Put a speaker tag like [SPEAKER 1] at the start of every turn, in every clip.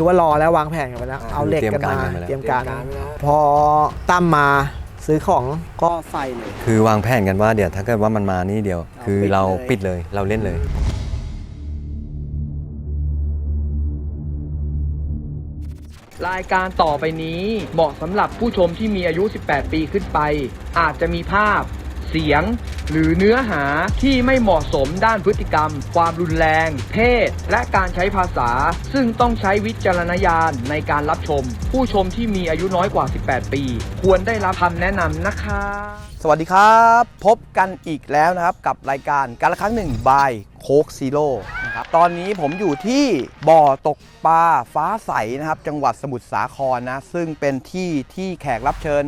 [SPEAKER 1] คือว่ารอแล้ววางแผนกันไปแล้ว
[SPEAKER 2] อ่า
[SPEAKER 1] เอาเหล็กกันมา
[SPEAKER 2] เตรียมการกันไปแล้ว
[SPEAKER 1] เตรียมการ พอตั้มมาซื้อของก็ใส่เลย
[SPEAKER 2] คือวางแผนกันว่าเดี๋ยวถ้าเกิดว่ามันมานี่เดียว
[SPEAKER 1] เรา
[SPEAKER 2] คือ
[SPEAKER 1] ปิด
[SPEAKER 2] เรา
[SPEAKER 1] เลย
[SPEAKER 2] ปิดเลยเราเล่นเลย
[SPEAKER 3] รายการต่อไปนี้เหมาะสำหรับผู้ชมที่มีอายุ 18 ปีขึ้นไป อาจจะมีภาพ เสียง หรือเนื้อหาที่ไม่เหมาะสมด้านพฤติกรรม ความรุนแรง เพศ และการใช้ภาษา ซึ่งต้องใช้วิจารณญาณในการรับชม ผู้ชมที่มีอายุน้อยกว่า 18 ปี ควรได้รับคำแนะนำนะคะ
[SPEAKER 4] สวัสดีครับ พบกันอีกแล้วนะครับกับรายการการละครั้งหนึ่งบายโคกซีโร่นะครับตอนนี้ผมอยู่ที่บ่อตกปลาฟ้าใสนะครับ จังหวัดสมุทรสาครนะ ซึ่งเป็นที่ที่แขกรับเชิญ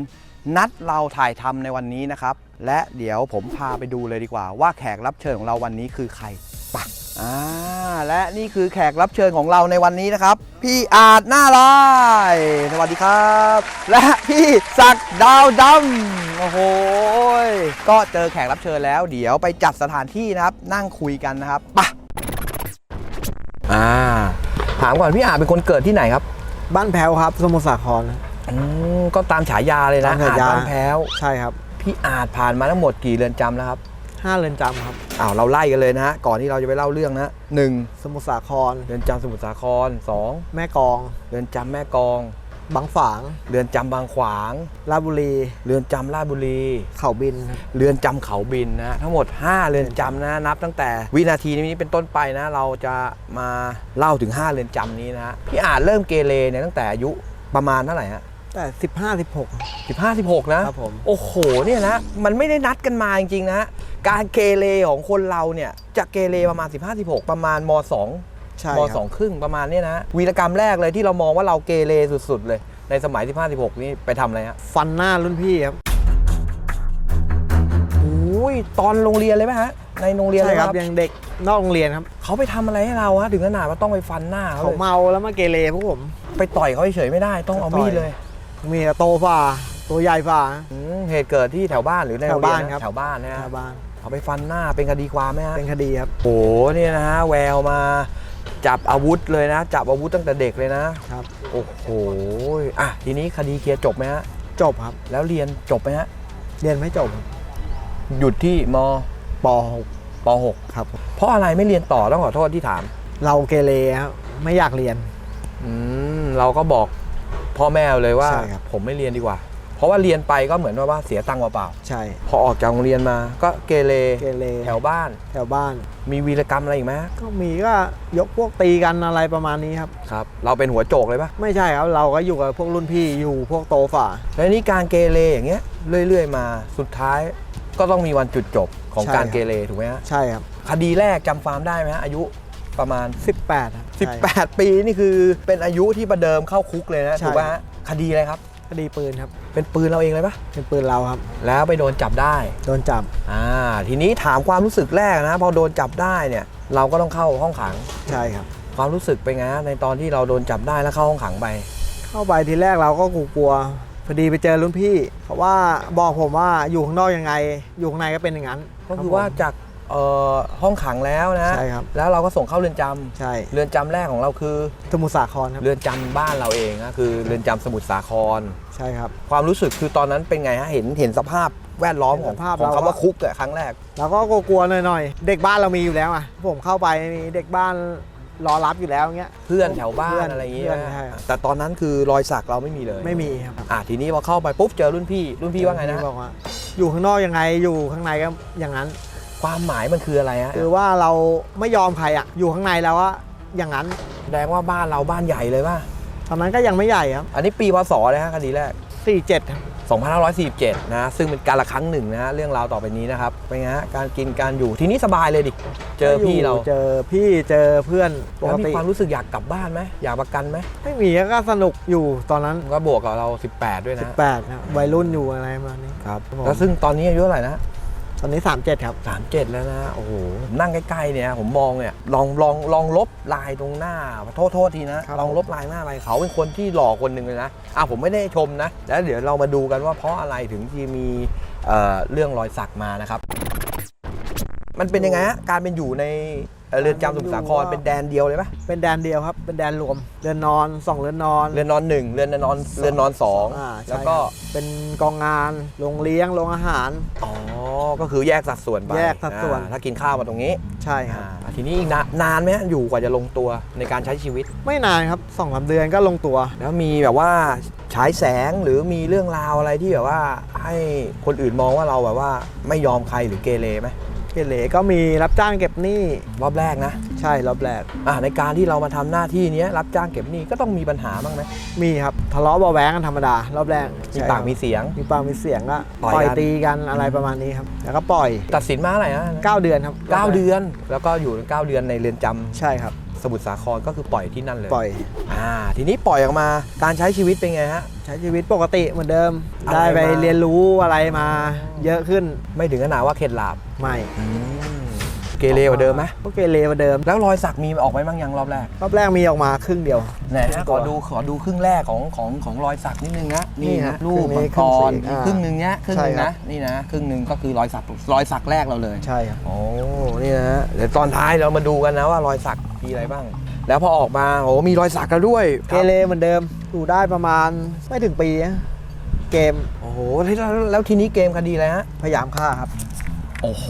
[SPEAKER 4] นัดเราถ่ายทำในวันนี้นะครับ และเดี๋ยวผมพาไปดูเลยดีกว่า ว่าแขกรับเชิญของเราวันนี้คือใครปะอ่าและนี่คือแขกรับเชิญของเราในวันนี้นะครับ พี่อาจหน้าลายสวัสดีครับ และพี่ศักดิ์ดาวดำโอ้โหยก็เจอแขกรับเชิญแล้ว เดี๋ยวไปจัดสถานที่นะครับ นั่งคุยกันนะครับปะอ่าถามก่อนพี่อาจเป็นคนเกิดที่ไหนครับ
[SPEAKER 1] บ้านแพ้วครับ สมุทรสาคร
[SPEAKER 4] อืมก็ตามฉายาเลยนะ
[SPEAKER 1] ตามฉายา
[SPEAKER 4] อาจบ้านแพ้ว
[SPEAKER 1] ใช่ครับ
[SPEAKER 4] พี่อาจผ่านมาทั้งหมดกี่เรือนจำแล้วครับ
[SPEAKER 1] ห้าเรือนจำครับ
[SPEAKER 4] อ้าว เราไล่กันเลยนะฮะ ก่อนที่เราจะไปเล่าเรื่องนะหนึ่ง
[SPEAKER 1] สมุทรสาคร
[SPEAKER 4] เรือนจำสมุทรสาครสอง
[SPEAKER 1] แม่กลอง
[SPEAKER 4] เรือนจำแม่กลอง
[SPEAKER 1] บางฝาง
[SPEAKER 4] เรือนจำบางขวาง
[SPEAKER 1] ราชบุรี
[SPEAKER 4] เรือนจำราชบุรี
[SPEAKER 1] เขาบินครับ
[SPEAKER 4] เรือนจำเขาบินนะฮะทั้งหมด 5 เรือนจำนะนับตั้งแต่วินาทีนี้เป็นต้นไปนะ เราจะมาเล่าถึง 5 เรือนจำนี้นะฮะพี่อาจเริ่มเกเรเนี่ยตั้งแต่อายุประมาณเท่าไหร่ฮะ
[SPEAKER 1] แต่สิบห้าสิบหก
[SPEAKER 4] สิบห้าสิบหกนะ
[SPEAKER 1] ครับผม
[SPEAKER 4] โอ้โหเนี่ยนะมันไม่ได้นัดกันมาจริงๆนะ การเกเรของคนเราเนี่ยจะเกเรประมาณ 15 16 ประมาณม2
[SPEAKER 1] ใช่
[SPEAKER 4] ม
[SPEAKER 1] ค
[SPEAKER 4] ส
[SPEAKER 1] รั
[SPEAKER 4] อบงครึ่งประมาณเนี้ยนะวีรกรรมแรกเลยที่เรามองว่าเราเกเรสุดๆเลย ในสมัย 15 16 นี่ไปทำอะไรฮะ
[SPEAKER 1] ฟันหน้ารุ่นพี่ครับ
[SPEAKER 4] โอ้ยตอนโรงเรียนเลยไหมฮะ ในโรงเรียน
[SPEAKER 1] ใช่
[SPEAKER 4] เลย
[SPEAKER 1] ค
[SPEAKER 4] ค
[SPEAKER 1] รั
[SPEAKER 4] รั
[SPEAKER 1] บบยังเด็กนอกโรงเรียนครับ
[SPEAKER 4] เขาไปทำอะไรให้เราฮะถึงขนาดว่าต้องไปฟันหน้าเขา
[SPEAKER 1] เขา
[SPEAKER 4] เลย
[SPEAKER 1] เมาแล้วมาเกเรพวกผม
[SPEAKER 4] ไปต่อยเขาเฉยๆไม่ได้ต้องเอามีดเลย
[SPEAKER 1] มีแต่โตฝ่าตัวใหญ่ฝ่า
[SPEAKER 4] อืมเหตุเกิดที่แถวบ้านหรือในโรงเรียน
[SPEAKER 1] แถวบ้านครับ
[SPEAKER 4] แถวบ้านนะฮะ
[SPEAKER 1] ชาวบ้าน
[SPEAKER 4] เอาไปฟันหน้าเป็นคดีความไหมฮะ
[SPEAKER 1] เป็นคดีครับ
[SPEAKER 4] โอ้โหเนี่ยนะฮะแววมา จับอาวุธเลยนะ จับอาวุธตั้งแต่เด็กเลยนะ
[SPEAKER 1] ครับ
[SPEAKER 4] โอ้โหอะทีนี้คดีเคลียร์จบไหมฮะ
[SPEAKER 1] จบครับ
[SPEAKER 4] แล้วเรียนจบไหมฮะ
[SPEAKER 1] เรียนไม่จบครับ
[SPEAKER 4] หยุดที่ม
[SPEAKER 1] ป
[SPEAKER 4] ป .6
[SPEAKER 1] ครับ
[SPEAKER 4] เพราะอะไรไม่เรียนต่อต้องขอโทษที่ถาม
[SPEAKER 1] เราเกเรครับไม่อยากเรียน
[SPEAKER 4] อืมเราก็บอก พ่อแม่เลยว่า
[SPEAKER 1] ใช่ครับ
[SPEAKER 4] ผมไม่เรียนดีกว่า เพราะว่าเรียนไปก็เหมือนว่าเสียตังค์เปล่า
[SPEAKER 1] ใช่
[SPEAKER 4] ๆพอออกจากโรงเรียนมาก็เกเร
[SPEAKER 1] เกเร
[SPEAKER 4] แถวบ้าน
[SPEAKER 1] แถวบ้าน
[SPEAKER 4] มีวีรกรรมอะไรอีกไหม
[SPEAKER 1] ก็มีก็ยกพวกตีกันอะไรประมาณนี้ครับ
[SPEAKER 4] ครับ เราเป็นหัวโจกเลยปะ
[SPEAKER 1] ไม่ใช่ครับ เราก็อยู่กับพวกรุ่นพี่อยู่พวกโตฝ่า
[SPEAKER 4] แล้วนี่การเกเรอย่างเงี้ยเรื่อยๆมาสุดท้าย ก็ต้องมีวันจุดจบของ
[SPEAKER 1] ใช่
[SPEAKER 4] การ
[SPEAKER 1] ครับ
[SPEAKER 4] เกเรถูกไหมฮะ
[SPEAKER 1] ใช่ครับ
[SPEAKER 4] คดีแรกจำฟาร์มได้ไหมฮะอายุ ประมาณ
[SPEAKER 1] 18ครับใช่
[SPEAKER 4] 18 ปีนี่คือเป็นอายุที่ประเดิมเข้าคุกเลยนะ
[SPEAKER 1] ใช่
[SPEAKER 4] ถูกป่ะฮะคดีอะไรครับ
[SPEAKER 1] คดีปืนครับ
[SPEAKER 4] เป็นปืนเราเองเลยปะ
[SPEAKER 1] เป็นปืนเราครับ
[SPEAKER 4] แล้วไปโดนจับได้
[SPEAKER 1] โดนจับ
[SPEAKER 4] อ่าทีนี้ถามความรู้สึกแรกนะ พอโดนจับได้เนี่ยเราก็ต้องเข้าห้องขัง
[SPEAKER 1] ใช่ครับ
[SPEAKER 4] ความรู้สึกเป็นไงฮะในตอนที่เราโดนจับได้แล้วเข้าห้องขังไป
[SPEAKER 1] เข้าไปทีแรกเราก็กลัวๆพอดีไปเจอรุ่นพี่เขาว่าบอกผมว่าอยู่ข้างนอกยังไง อยู่ข้างในก็เป็นอย่างนั้น
[SPEAKER 4] ก็คือ
[SPEAKER 1] รับผม
[SPEAKER 4] ว่าจาก เอ่อห้องขังแล้วนะ
[SPEAKER 1] ใช่ครับ
[SPEAKER 4] แล้วเราก็ส่งเข้าเรือนจำ
[SPEAKER 1] ใช่
[SPEAKER 4] เรือนจำแรกของเราคือ
[SPEAKER 1] สมุทรสาครครับ
[SPEAKER 4] เรือนจำบ้านเราเองนะคือเรือนจำสมุทรสาคร
[SPEAKER 1] ใช่ครับ
[SPEAKER 4] ความรู้สึกคือตอนนั้นเป็นไงฮะเห็นเห็นสภาพแวดล้อมของ
[SPEAKER 1] เห็นสภาพ
[SPEAKER 4] ของ
[SPEAKER 1] เรา
[SPEAKER 4] คำว่าคุกอะครั้งแรก
[SPEAKER 1] เราก็กลัวๆหน่อยๆเด็กบ้านเรามีอยู่แล้วอะผมเข้าไปมีเด็กบ้านรอรับอยู่แล้วเงี้ย
[SPEAKER 4] เพื่อนแถวบ้า
[SPEAKER 1] เพื่
[SPEAKER 4] น
[SPEAKER 1] อน
[SPEAKER 4] อะไรอย่างเงี้ย
[SPEAKER 1] เพื่อน
[SPEAKER 4] นะ
[SPEAKER 1] ใช่ครับ
[SPEAKER 4] แต่ตอนนั้นคือรอยสักเราไม่มีเลย
[SPEAKER 1] ไม่มีครับ
[SPEAKER 4] อะทีนี้พอเข้าไปปุ๊บเจอรุ่นพี่รุ่นพี่ว่าไงนะ
[SPEAKER 1] บอกว่าอยู่ข้างนอกยังไงอยู่ข้างในก็อย่างนั้น
[SPEAKER 4] ความหมายมันคืออะไรฮะ
[SPEAKER 1] คือว่าเราไม่ยอมใครอะ อยู่ข้างในแล้วก็อย่างนั้น
[SPEAKER 4] แสดงว่าบ้านเราบ้านใหญ่เลยป่ะ
[SPEAKER 1] ตอนนั้นก็ยังไม่ใหญ่ครับ
[SPEAKER 4] อันนี้ปีพศเลยฮะคดีแรก
[SPEAKER 1] 47ครับ
[SPEAKER 4] 2547 นะ ซึ่งเป็นการละครั้งหนึ่งนะฮะเรื่องราวต่อไปนี้นะครับเป็นไงฮะการกินการอยู่ทีนี้สบายเลยดิ เจอพี่เรา
[SPEAKER 1] เจอพี่เจอเพื่อนป
[SPEAKER 4] แล้ว
[SPEAKER 1] ก
[SPEAKER 4] มี
[SPEAKER 1] ติ
[SPEAKER 4] ความรู้สึกอยากกลับบ้านไหมอยากประกันไหม
[SPEAKER 1] ไม่มีก็สนุกอยู่ตอนนั้น
[SPEAKER 4] ก็บวกกับเรา 18 ด้วยนะ
[SPEAKER 1] 18ครับวัยรุ่นอยู่อะไรประมาณนี้
[SPEAKER 4] ครับ
[SPEAKER 1] ผม
[SPEAKER 4] แล้วซึ่งตอนนี้อายุเท่าไหร่นะ
[SPEAKER 1] ตอนนี้ 37 ครับ
[SPEAKER 4] 37 แล้วนะ โอ้โห นั่งใกล้ๆเนี่ย ผมมองเนี่ย ลองลองลองลบลายตรงหน้า โทษโทษทีนะ
[SPEAKER 1] ครับ
[SPEAKER 4] ลองลบลายหน้าไปเขาเป็นคนที่หล่อคนหนึ่งเลยนะ อะผมไม่ได้ชมนะ แล้วเดี๋ยวเรามาดูกันว่าเพราะอะไรถึงที่มีเอ่อเรื่องรอยสักมานะครับ มันเป็นยังไงฮะ การเป็นอยู่ใน เอ่อเรือนจำสมุทรสาครเป็นแดนเดียวเลยปะ
[SPEAKER 1] เป็นแดนเดียวครับ เป็นแดนรวม เรือนนอนสองเรือนนอน
[SPEAKER 4] เรือนนอนหนึ่งเรือนนอนเรือนนอนสอง
[SPEAKER 1] อ่าใช่
[SPEAKER 4] แล้วก็
[SPEAKER 1] ครับเป็นกองงาน โรงเลี้ยง โรงอาหาร
[SPEAKER 4] อ๋อก็คือแยกสัดส่วนไป
[SPEAKER 1] แยกสัดส่วน
[SPEAKER 4] อ่าถ้ากินข้าวมาตรงนี้
[SPEAKER 1] ใช่ครับ
[SPEAKER 4] อ่าทีนี้อีกนานนานไหมฮะอยู่กว่าจะลงตัวในการใช้ชีวิต
[SPEAKER 1] ไม่นานครับสองสามเดือนก็ลงตัว
[SPEAKER 4] แล้วมีแบบว่าฉายแสงหรือมีเรื่องราวอะไรที่แบบว่าให้คนอื่นมองว่าเราแบบว่าไม่ยอมใครหรือเกเรไหม
[SPEAKER 1] เกเรก็มีรับจ้างเก็บหนี้
[SPEAKER 4] รอบแรกนะ
[SPEAKER 1] ใช่รอบแรก
[SPEAKER 4] อ่าในการที่เรามาทำหน้าที่เนี้ยรับจ้างเก็บหนี้ก็ต้องมีปัญหาบ้างไหม
[SPEAKER 1] มีครับทะเลาะเบาะแว้งกันธรรมดา รอบแรก
[SPEAKER 4] มี
[SPEAKER 1] ใช่
[SPEAKER 4] ปาก
[SPEAKER 1] ครับ
[SPEAKER 4] มีเสียง
[SPEAKER 1] มีปากมีเสียงก็
[SPEAKER 4] ต่อย
[SPEAKER 1] ปล่อย
[SPEAKER 4] กัน
[SPEAKER 1] ตีกันอะไรประมาณนี้ครับแล้วก็ปล่อย
[SPEAKER 4] ตัดสินมาอะไรนะ
[SPEAKER 1] 9เดือนครับ
[SPEAKER 4] เก้าเดือนแล้วก็อยู่เก้าเดือนในเรือนจำ
[SPEAKER 1] ใช่ครับ
[SPEAKER 4] สมุทรสาครก็คือปล่อยที่นั่นเลย
[SPEAKER 1] ปล่อย
[SPEAKER 4] อ่า ทีนี้ปล่อยออกมา การใช้ชีวิตเป็นไงฮะ
[SPEAKER 1] ใช้ชีวิตปกติเหมือนเดิม
[SPEAKER 4] อะไร
[SPEAKER 1] ได้ไป
[SPEAKER 4] มา
[SPEAKER 1] เรียนรู้อะไรมา เยอะขึ้น
[SPEAKER 4] ไม่ถึงขนาดว่าเข็ดหลาบ
[SPEAKER 1] ไม่
[SPEAKER 4] เกเรกว่าเดิมไหม
[SPEAKER 1] ก็เกเรกว่าเดิม
[SPEAKER 4] แล้วรอยสักมีออกไหมบ้างยังรอบแรก
[SPEAKER 1] รอบแรกมีออกมาครึ่งเดียว
[SPEAKER 4] ไหนฮะขอดูขอดูครึ่งแรกของของของรอยสักนิดนึงนะ
[SPEAKER 1] นี่
[SPEAKER 4] นี่
[SPEAKER 1] ฮะ
[SPEAKER 4] ฮะรูป
[SPEAKER 1] ครึ่
[SPEAKER 4] มั
[SPEAKER 1] ง
[SPEAKER 4] ง
[SPEAKER 1] นี้
[SPEAKER 4] กร
[SPEAKER 1] ครึ่งสีอ่า
[SPEAKER 4] ครึ่งหนึ่งเนี้ยครึ่งหนึ่ง
[SPEAKER 1] ใช่ครั
[SPEAKER 4] นะ
[SPEAKER 1] บ
[SPEAKER 4] นี่นะครึ่งหนึ่งก็คือรอยสักรอยสักแรกเราเลย
[SPEAKER 1] ใช่ครับ
[SPEAKER 4] โอ้ นี่นะฮะเดี๋ยวตอนท้ายเรามาดูกันนะว่ารอยสักมีอะไรบ้าง แล้วพอออกมาโอ้มีรอยสักกันด้วย
[SPEAKER 1] เกเรเหมือนเดิมอยู่ได้ประมาณไม่ถึงปีนะเกม
[SPEAKER 4] โอ้โหแล้วแล้วทีนี้เกมคดีอะไรฮะ
[SPEAKER 1] พยายามฆ่าครับ
[SPEAKER 4] โอ้โห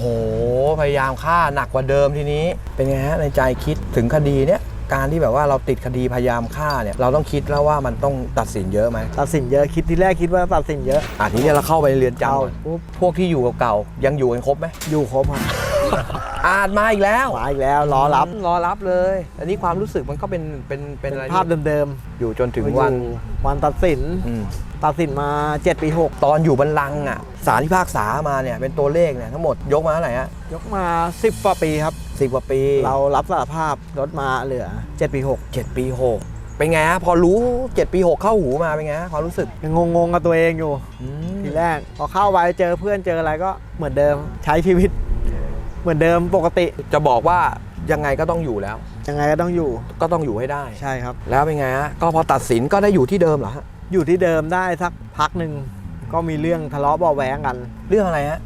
[SPEAKER 4] พยายามฆ่าหนักกว่าเดิมทีนี้ เป็นไงฮะในใจคิดถึงคดีเนี้ยการที่แบบว่าเราติดคดีพยายามฆ่าเนี่ยเราต้องคิดแล้วว่ามันต้องตัดสินเยอะไหม
[SPEAKER 1] ตัดสินเยอะคิดที่แรกคิดว่าตัดสินเยอะ
[SPEAKER 4] อะทีนี้เราเข้าไปในเรือนจำ
[SPEAKER 1] เข้า
[SPEAKER 4] ก่อน
[SPEAKER 1] ปุ๊บ
[SPEAKER 4] พวกที่อยู่เก่าๆยังอยู่กันครบไหม
[SPEAKER 1] อยู่ครบครับ
[SPEAKER 4] อาจมาอีกแล้ว
[SPEAKER 1] มาอีกแล้วรอรับ
[SPEAKER 4] รอรับเลย อันนี้ความรู้สึกมันก็เป็นเป็นเป็นอะไร
[SPEAKER 1] ภาพ
[SPEAKER 4] ที่
[SPEAKER 1] เดิม
[SPEAKER 4] อยู่จน
[SPEAKER 1] ๆ
[SPEAKER 4] ถึงวัน
[SPEAKER 1] อยู่วันตัดสิน
[SPEAKER 4] อืม
[SPEAKER 1] ตัดสินมา 7 ปี
[SPEAKER 4] ตอนอยู่บันลังก์อะสารที่ภาคษามาเนี่ยเป็นตัวเลขเนี่ยทั้งหมดยกมาเท่าไหร่ฮะ
[SPEAKER 1] 6ยกมา 10กว่าปีครับ
[SPEAKER 4] สิบกว่าปี
[SPEAKER 1] เรารับสารภาพลดมาเหลือ 7 ปี
[SPEAKER 4] เจ็ดปีหกเป็นไงฮะพอรู้เจ็ดปีหกเข้าหูมาเป็นไงฮะความรู้สึก
[SPEAKER 1] 6ยังงงๆกับตัวเองอยู่
[SPEAKER 4] อืม
[SPEAKER 1] ทีแรกพอเข้าไปเจอเพื่อนเจออะไรก็เหมือนเดิมใช้ชีวิต เหมือนเดิมปกติ
[SPEAKER 4] จะบอกว่ายังไงก็ต้องอยู่แล้ว
[SPEAKER 1] ยังไงก็ต้องอยู่
[SPEAKER 4] ก็ต้องอยู่ให้ได้
[SPEAKER 1] ใช่ครับ
[SPEAKER 4] แล้วเป็นไงฮะก็พอตัดสินก็ได้อยู่ที่เดิมเหรอฮะ
[SPEAKER 1] อยู่ที่เดิมได้สักพักหนึ่งก็มีเรื่องทะเลาะเบาะแว้งกัน
[SPEAKER 4] เรื่องอะไรฮะ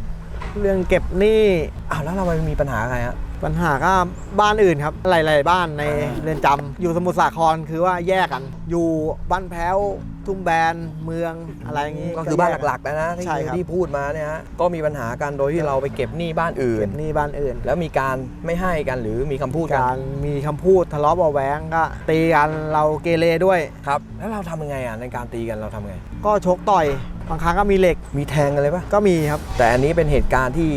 [SPEAKER 1] เรื่องเก็บหนี้
[SPEAKER 4] อ้าวแล้วเราไปมีปัญหาอะไรฮะ
[SPEAKER 1] ปัญหาก็บ้านอื่นครับ หลาย ๆ บ้านใน
[SPEAKER 4] อ่า
[SPEAKER 1] เรือนจำอยู่สมุทรสาครคือว่าแยกกัน อยู่บ้านแพ้ว ทุ่งแบนเมืองอะไรอย่างนี้
[SPEAKER 4] ก็คือบ้านหลักๆแล้วนะที่
[SPEAKER 1] ใช่ครับ
[SPEAKER 4] ที่พูดมาเนี่ยฮะก็มีปัญหากันโดยที่เราไปเก็บหนี้บ้านอื่
[SPEAKER 1] เก็
[SPEAKER 4] น
[SPEAKER 1] บหนี้บ้านอื่น
[SPEAKER 4] แล้วมีการไม่ให้กันหรือมีคำพูดกัน
[SPEAKER 1] การมีคำพูดทะเลาะเบาะแว้งก็ ตีกันเราเกเรด้วย
[SPEAKER 4] ครับ แล้วเราทำยังไงอะในการตีกันเราทำไง
[SPEAKER 1] ก็ชกต่อยบางครั้งก็มีเหล็ก
[SPEAKER 4] มีแทงกันเลยปะ
[SPEAKER 1] ก็มีครับ
[SPEAKER 4] แต่อันนี้เป็นเหตุการณ์ที่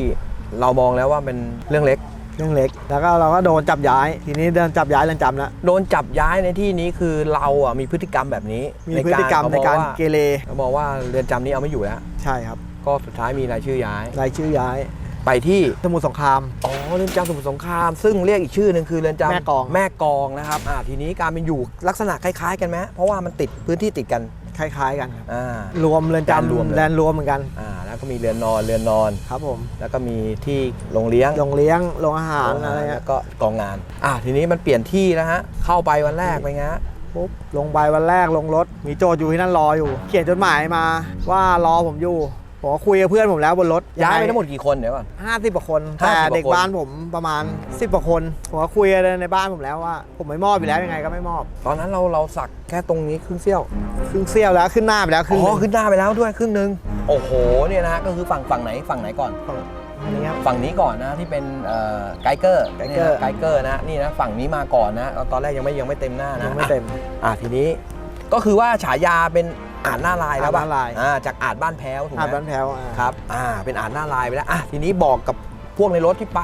[SPEAKER 4] เรามองแล้วว่าเป็นเรื่องเล็ก
[SPEAKER 1] เรื่องเล็ก แล้วก็เราก็โดนจับย้าย ทีนี้โดนจับย้ายเรือนจำแล้ว
[SPEAKER 4] โดนจับย้ายในที่นี้คือเราอะมีพฤติกรรมแบบนี้
[SPEAKER 1] มีพฤติกรรมในการเกเร
[SPEAKER 4] เขาบอกว่าเรือนจำนี้เอาไม่อยู่แล้ว
[SPEAKER 1] ใช่ครับ
[SPEAKER 4] ก็สุดท้ายมีรายชื่อย้าย
[SPEAKER 1] รายชื่อย้าย
[SPEAKER 4] ไปที่
[SPEAKER 1] สมุทรสงคราม
[SPEAKER 4] อ๋อ เรือนจำสมุทรสงคราม ซึ่งเรียกอีกชื่อหนึ่งคือเรือนจำ
[SPEAKER 1] แม่กลอง
[SPEAKER 4] แม่กลองนะครับ อ่า ทีนี้การเป็นอยู่ลักษณะคล้ายๆกันไหมเพราะว่ามันติดพื้นที่ติดกัน
[SPEAKER 1] คล้ายๆกันครับ
[SPEAKER 4] อ่า ร
[SPEAKER 1] วมเรือน
[SPEAKER 4] การรวม
[SPEAKER 1] จำ
[SPEAKER 4] เลย
[SPEAKER 1] แดนรวมเหมือนกัน
[SPEAKER 4] อ่าแล้วก็มีเรือนนอนเรือนนอน
[SPEAKER 1] ครับผม
[SPEAKER 4] แล้วก็มีที่โรงเลี้ยง
[SPEAKER 1] โรงเลี้ยงโรงอาหาร
[SPEAKER 4] โรง
[SPEAKER 1] อะไร
[SPEAKER 4] แล้
[SPEAKER 1] เงี้ยว
[SPEAKER 4] ก็กองงานอ่าทีนี้มันเปลี่ยนที่แล้วฮะเข้าไปวันแรกไปไงฮะ
[SPEAKER 1] ปุ๊บลงไปวันแรกลงรถ มีโจทย์อยู่ที่นั่นรออยู่ เขียนจดหมายมาว่ารอผมอยู่ ผมก็คุยกับเพื่อนผมแล้วบนรถ
[SPEAKER 4] ย้ายไปทั้งหมดกี่คนเดี๋ยวก่อน
[SPEAKER 1] ห้าสิบกว่าคน
[SPEAKER 4] 50
[SPEAKER 1] แต่
[SPEAKER 4] กว่าคน
[SPEAKER 1] เด็กบ้านผมประมาณ10กว่าคนผมก็คุยกันในบ้านผมแล้วว่า ผมไม่มอบอยู่แล้วยังไงก็ไม่มอบ
[SPEAKER 4] ตอนนั้นเราเราสักแค่ตรงนี้ครึ่งเสี้ยว
[SPEAKER 1] ครึ่งเสี้ยวแล้วขึ้นหน้าไปแล้วครึ่ง
[SPEAKER 4] อ๋
[SPEAKER 1] ห
[SPEAKER 4] อ
[SPEAKER 1] นึ่ง
[SPEAKER 4] ขึ้นหน้าไปแล้วด้วยครึ่งหนึ่งโอ้โห เนี่ยนะฮะก็คือฝั่งฝั่งไหนฝั่งไหนก่อน
[SPEAKER 1] อันนี้ครับ
[SPEAKER 4] ฝั่งนี้ก่อนนะที่เป็นเอ่อไกเกอร์
[SPEAKER 1] ไกเกอร์
[SPEAKER 4] ไกเกอร์นะนี่นะฝั่งนี้มาก่อนนะตอนแรกยังไม่ยังไม่เต็มหน้านะ
[SPEAKER 1] ยังไม่เต็ม
[SPEAKER 4] อะทีนี้ก็คือว่าฉายาเป็น อาจหน้าลายแล้วป่ะ
[SPEAKER 1] อาจหน้าลาย
[SPEAKER 4] อ่าจากอาจบ้านแพ้วถูกไห
[SPEAKER 1] อาด
[SPEAKER 4] ม
[SPEAKER 1] บ้านแพ้วอ่า
[SPEAKER 4] ครับอ่าเป็นอาจหน้าลายไปแล้วอะทีนี้บอกกับพวกในรถที่ไป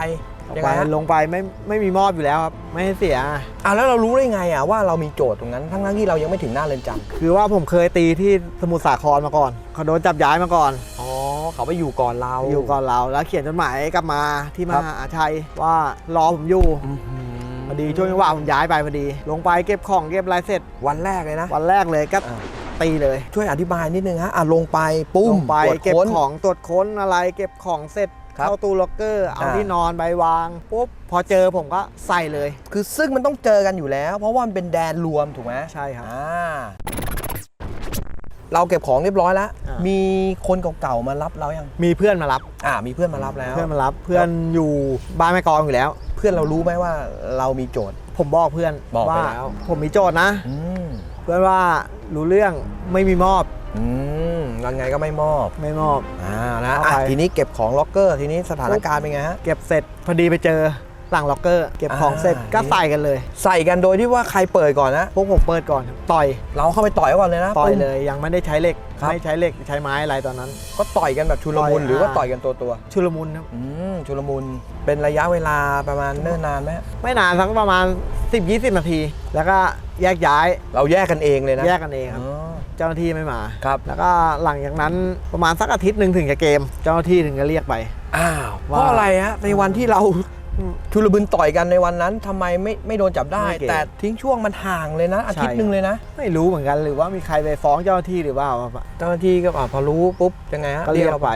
[SPEAKER 1] ออก
[SPEAKER 4] ยัง
[SPEAKER 1] ไป
[SPEAKER 4] ไงฮะ
[SPEAKER 1] ลงไปไม่ไม่มีมอบอยู่แล้วครับไม่ให้เสีย
[SPEAKER 4] อะแล้วเรารู้ได้ไงอะว่าเรามีโจทย์ตรงนั้นทั้งนั้นที่เรายังไม่ถึงหน้าเรือนจำ
[SPEAKER 1] คือว่าผมเคยตีที่สมุทรสาครมาก่อนเขาโดนจับย้ายมาก่อน
[SPEAKER 4] อ๋อเขาไปอยู่ก่อนเรา
[SPEAKER 1] อยู่ก่อนเราแล้วเขียนจดหมายกลับมาที่ม
[SPEAKER 4] ครับ
[SPEAKER 1] หาชัยว่ารอผมอยู่
[SPEAKER 4] อื้อหื
[SPEAKER 1] พอดีช่วงจังหวะผมย้ายไปพอดี ลงไปเก็บของเก็บอะไรเสร็จ
[SPEAKER 4] วันแรกเลยนะ
[SPEAKER 1] วันแรกเลยก็
[SPEAKER 4] อ่า
[SPEAKER 1] ตีเลย
[SPEAKER 4] ช่วยอธิบายนิดนึงฮะอะลงไปปุ้
[SPEAKER 1] ล
[SPEAKER 4] ม
[SPEAKER 1] งไป
[SPEAKER 4] ตรวจ
[SPEAKER 1] เก็บ
[SPEAKER 4] ค้น
[SPEAKER 1] ของตรวจค้นอะไรเก็บของเสร็จ
[SPEAKER 4] ครับ
[SPEAKER 1] เข้าตู้ล็อกเกอร์เอา
[SPEAKER 4] อ่า
[SPEAKER 1] ที่นอนไปวางปุ๊บพอเจอผมก็ใส่เลย
[SPEAKER 4] คือซึ่งมันต้องเจอกันอยู่แล้ว เพราะว่ามันเป็นแดนรวมถูกไหม
[SPEAKER 1] ใช่ครับ
[SPEAKER 4] อ่าเราเก็บของเรียบร้อยแล้ว
[SPEAKER 1] อ่ามี
[SPEAKER 4] มีคนเก่าๆมารับเรายัง
[SPEAKER 1] มีเพื่อนมารับ
[SPEAKER 4] อ่ามีเพื่อนมารับแล้ว
[SPEAKER 1] เพื่อนมารับเพื่อนอยู่บ้านแม่กลองอยู่แล้ว
[SPEAKER 4] เพื่พื่อนเรารู้ไหมว่าเรามีโจทย์
[SPEAKER 1] ผมบอกเพื่อน
[SPEAKER 4] บอกไป
[SPEAKER 1] ว่า
[SPEAKER 4] แล้ว
[SPEAKER 1] ผมมีโจทย์นะ
[SPEAKER 4] อืม
[SPEAKER 1] เพื่อนว่า รู้เรื่องไม่มีมอบ
[SPEAKER 4] อืมยังไงก็ไม่มอบ
[SPEAKER 1] ไม่มอบ
[SPEAKER 4] อ่านะ
[SPEAKER 1] เอา
[SPEAKER 4] อะ
[SPEAKER 1] ไป
[SPEAKER 4] ทีนี้เก็บของล็อกเกอร์ทีนี้สถานการณ์เป็นไงฮะ
[SPEAKER 1] เก็บเสร็จพอดีไปเจอ หลังล็อกเกอร์เก็บของเสร็จ
[SPEAKER 4] อ่า
[SPEAKER 1] ก็ใส่กันเลย
[SPEAKER 4] ใส่กันโดยที่ว่าใครเปิดก่อนนะ
[SPEAKER 1] พวกผมเปิดก่อนครับต่อย
[SPEAKER 4] เราเข้าไปต่อยก่อนเลยนะ
[SPEAKER 1] ต่อย
[SPEAKER 4] ปุ้ม
[SPEAKER 1] เลย ยังไม่ได้ใช้เหล็ก
[SPEAKER 4] ครับ
[SPEAKER 1] ไม่ใช้เหล็กใช้ไม้อะไรตอนนั้น
[SPEAKER 4] ก็ต่อยกันแบบชุลมุน
[SPEAKER 1] ต่อย
[SPEAKER 4] หรือว่า
[SPEAKER 1] อ่า
[SPEAKER 4] ต่อยกันตัวตัว
[SPEAKER 1] ชุลมุนครับ
[SPEAKER 4] ๆอืมชุลมุนเป็นระยะเวลาประมาณเนิ่นนานไหม
[SPEAKER 1] ไม่นานสักประมาณ 10-20 นาที แล้วก็แยกย้าย
[SPEAKER 4] เราแยกกันเองเลยนะ
[SPEAKER 1] แยกกันเองครับ
[SPEAKER 4] อ๋อ
[SPEAKER 1] เจ้าหน้าที่ไม่มา
[SPEAKER 4] ครับ
[SPEAKER 1] แล้วก็หลังจากนั้นประมาณสักอาทิตย์หนึ่งถึงจะเกม เจ้าหน้าที่ถึงจะเรียกไป
[SPEAKER 4] อ้าวเพ
[SPEAKER 1] ว่า
[SPEAKER 4] ราะอะไรฮะในวันที่เรา
[SPEAKER 1] อืม
[SPEAKER 4] ชุลมุนต่อยกันในวันนั้นทำไมไม่ไม่โดนจับได้
[SPEAKER 1] ไม่เกี่ยว
[SPEAKER 4] แต่ทิ้งช่วงมันห่างเลยนะ อาทิตย์
[SPEAKER 1] ใช่
[SPEAKER 4] หนึ่งเลยนะ
[SPEAKER 1] ไม่รู้เหมือนกันหรือว่ามีใครไปฟ้องเจ้าหน้าที่หรือเปล่า
[SPEAKER 4] เจ้าหน้าที่ก็อะพอรู้ปุ๊บยังไงฮะ
[SPEAKER 1] ก็เรียก
[SPEAKER 4] เรา
[SPEAKER 1] ไป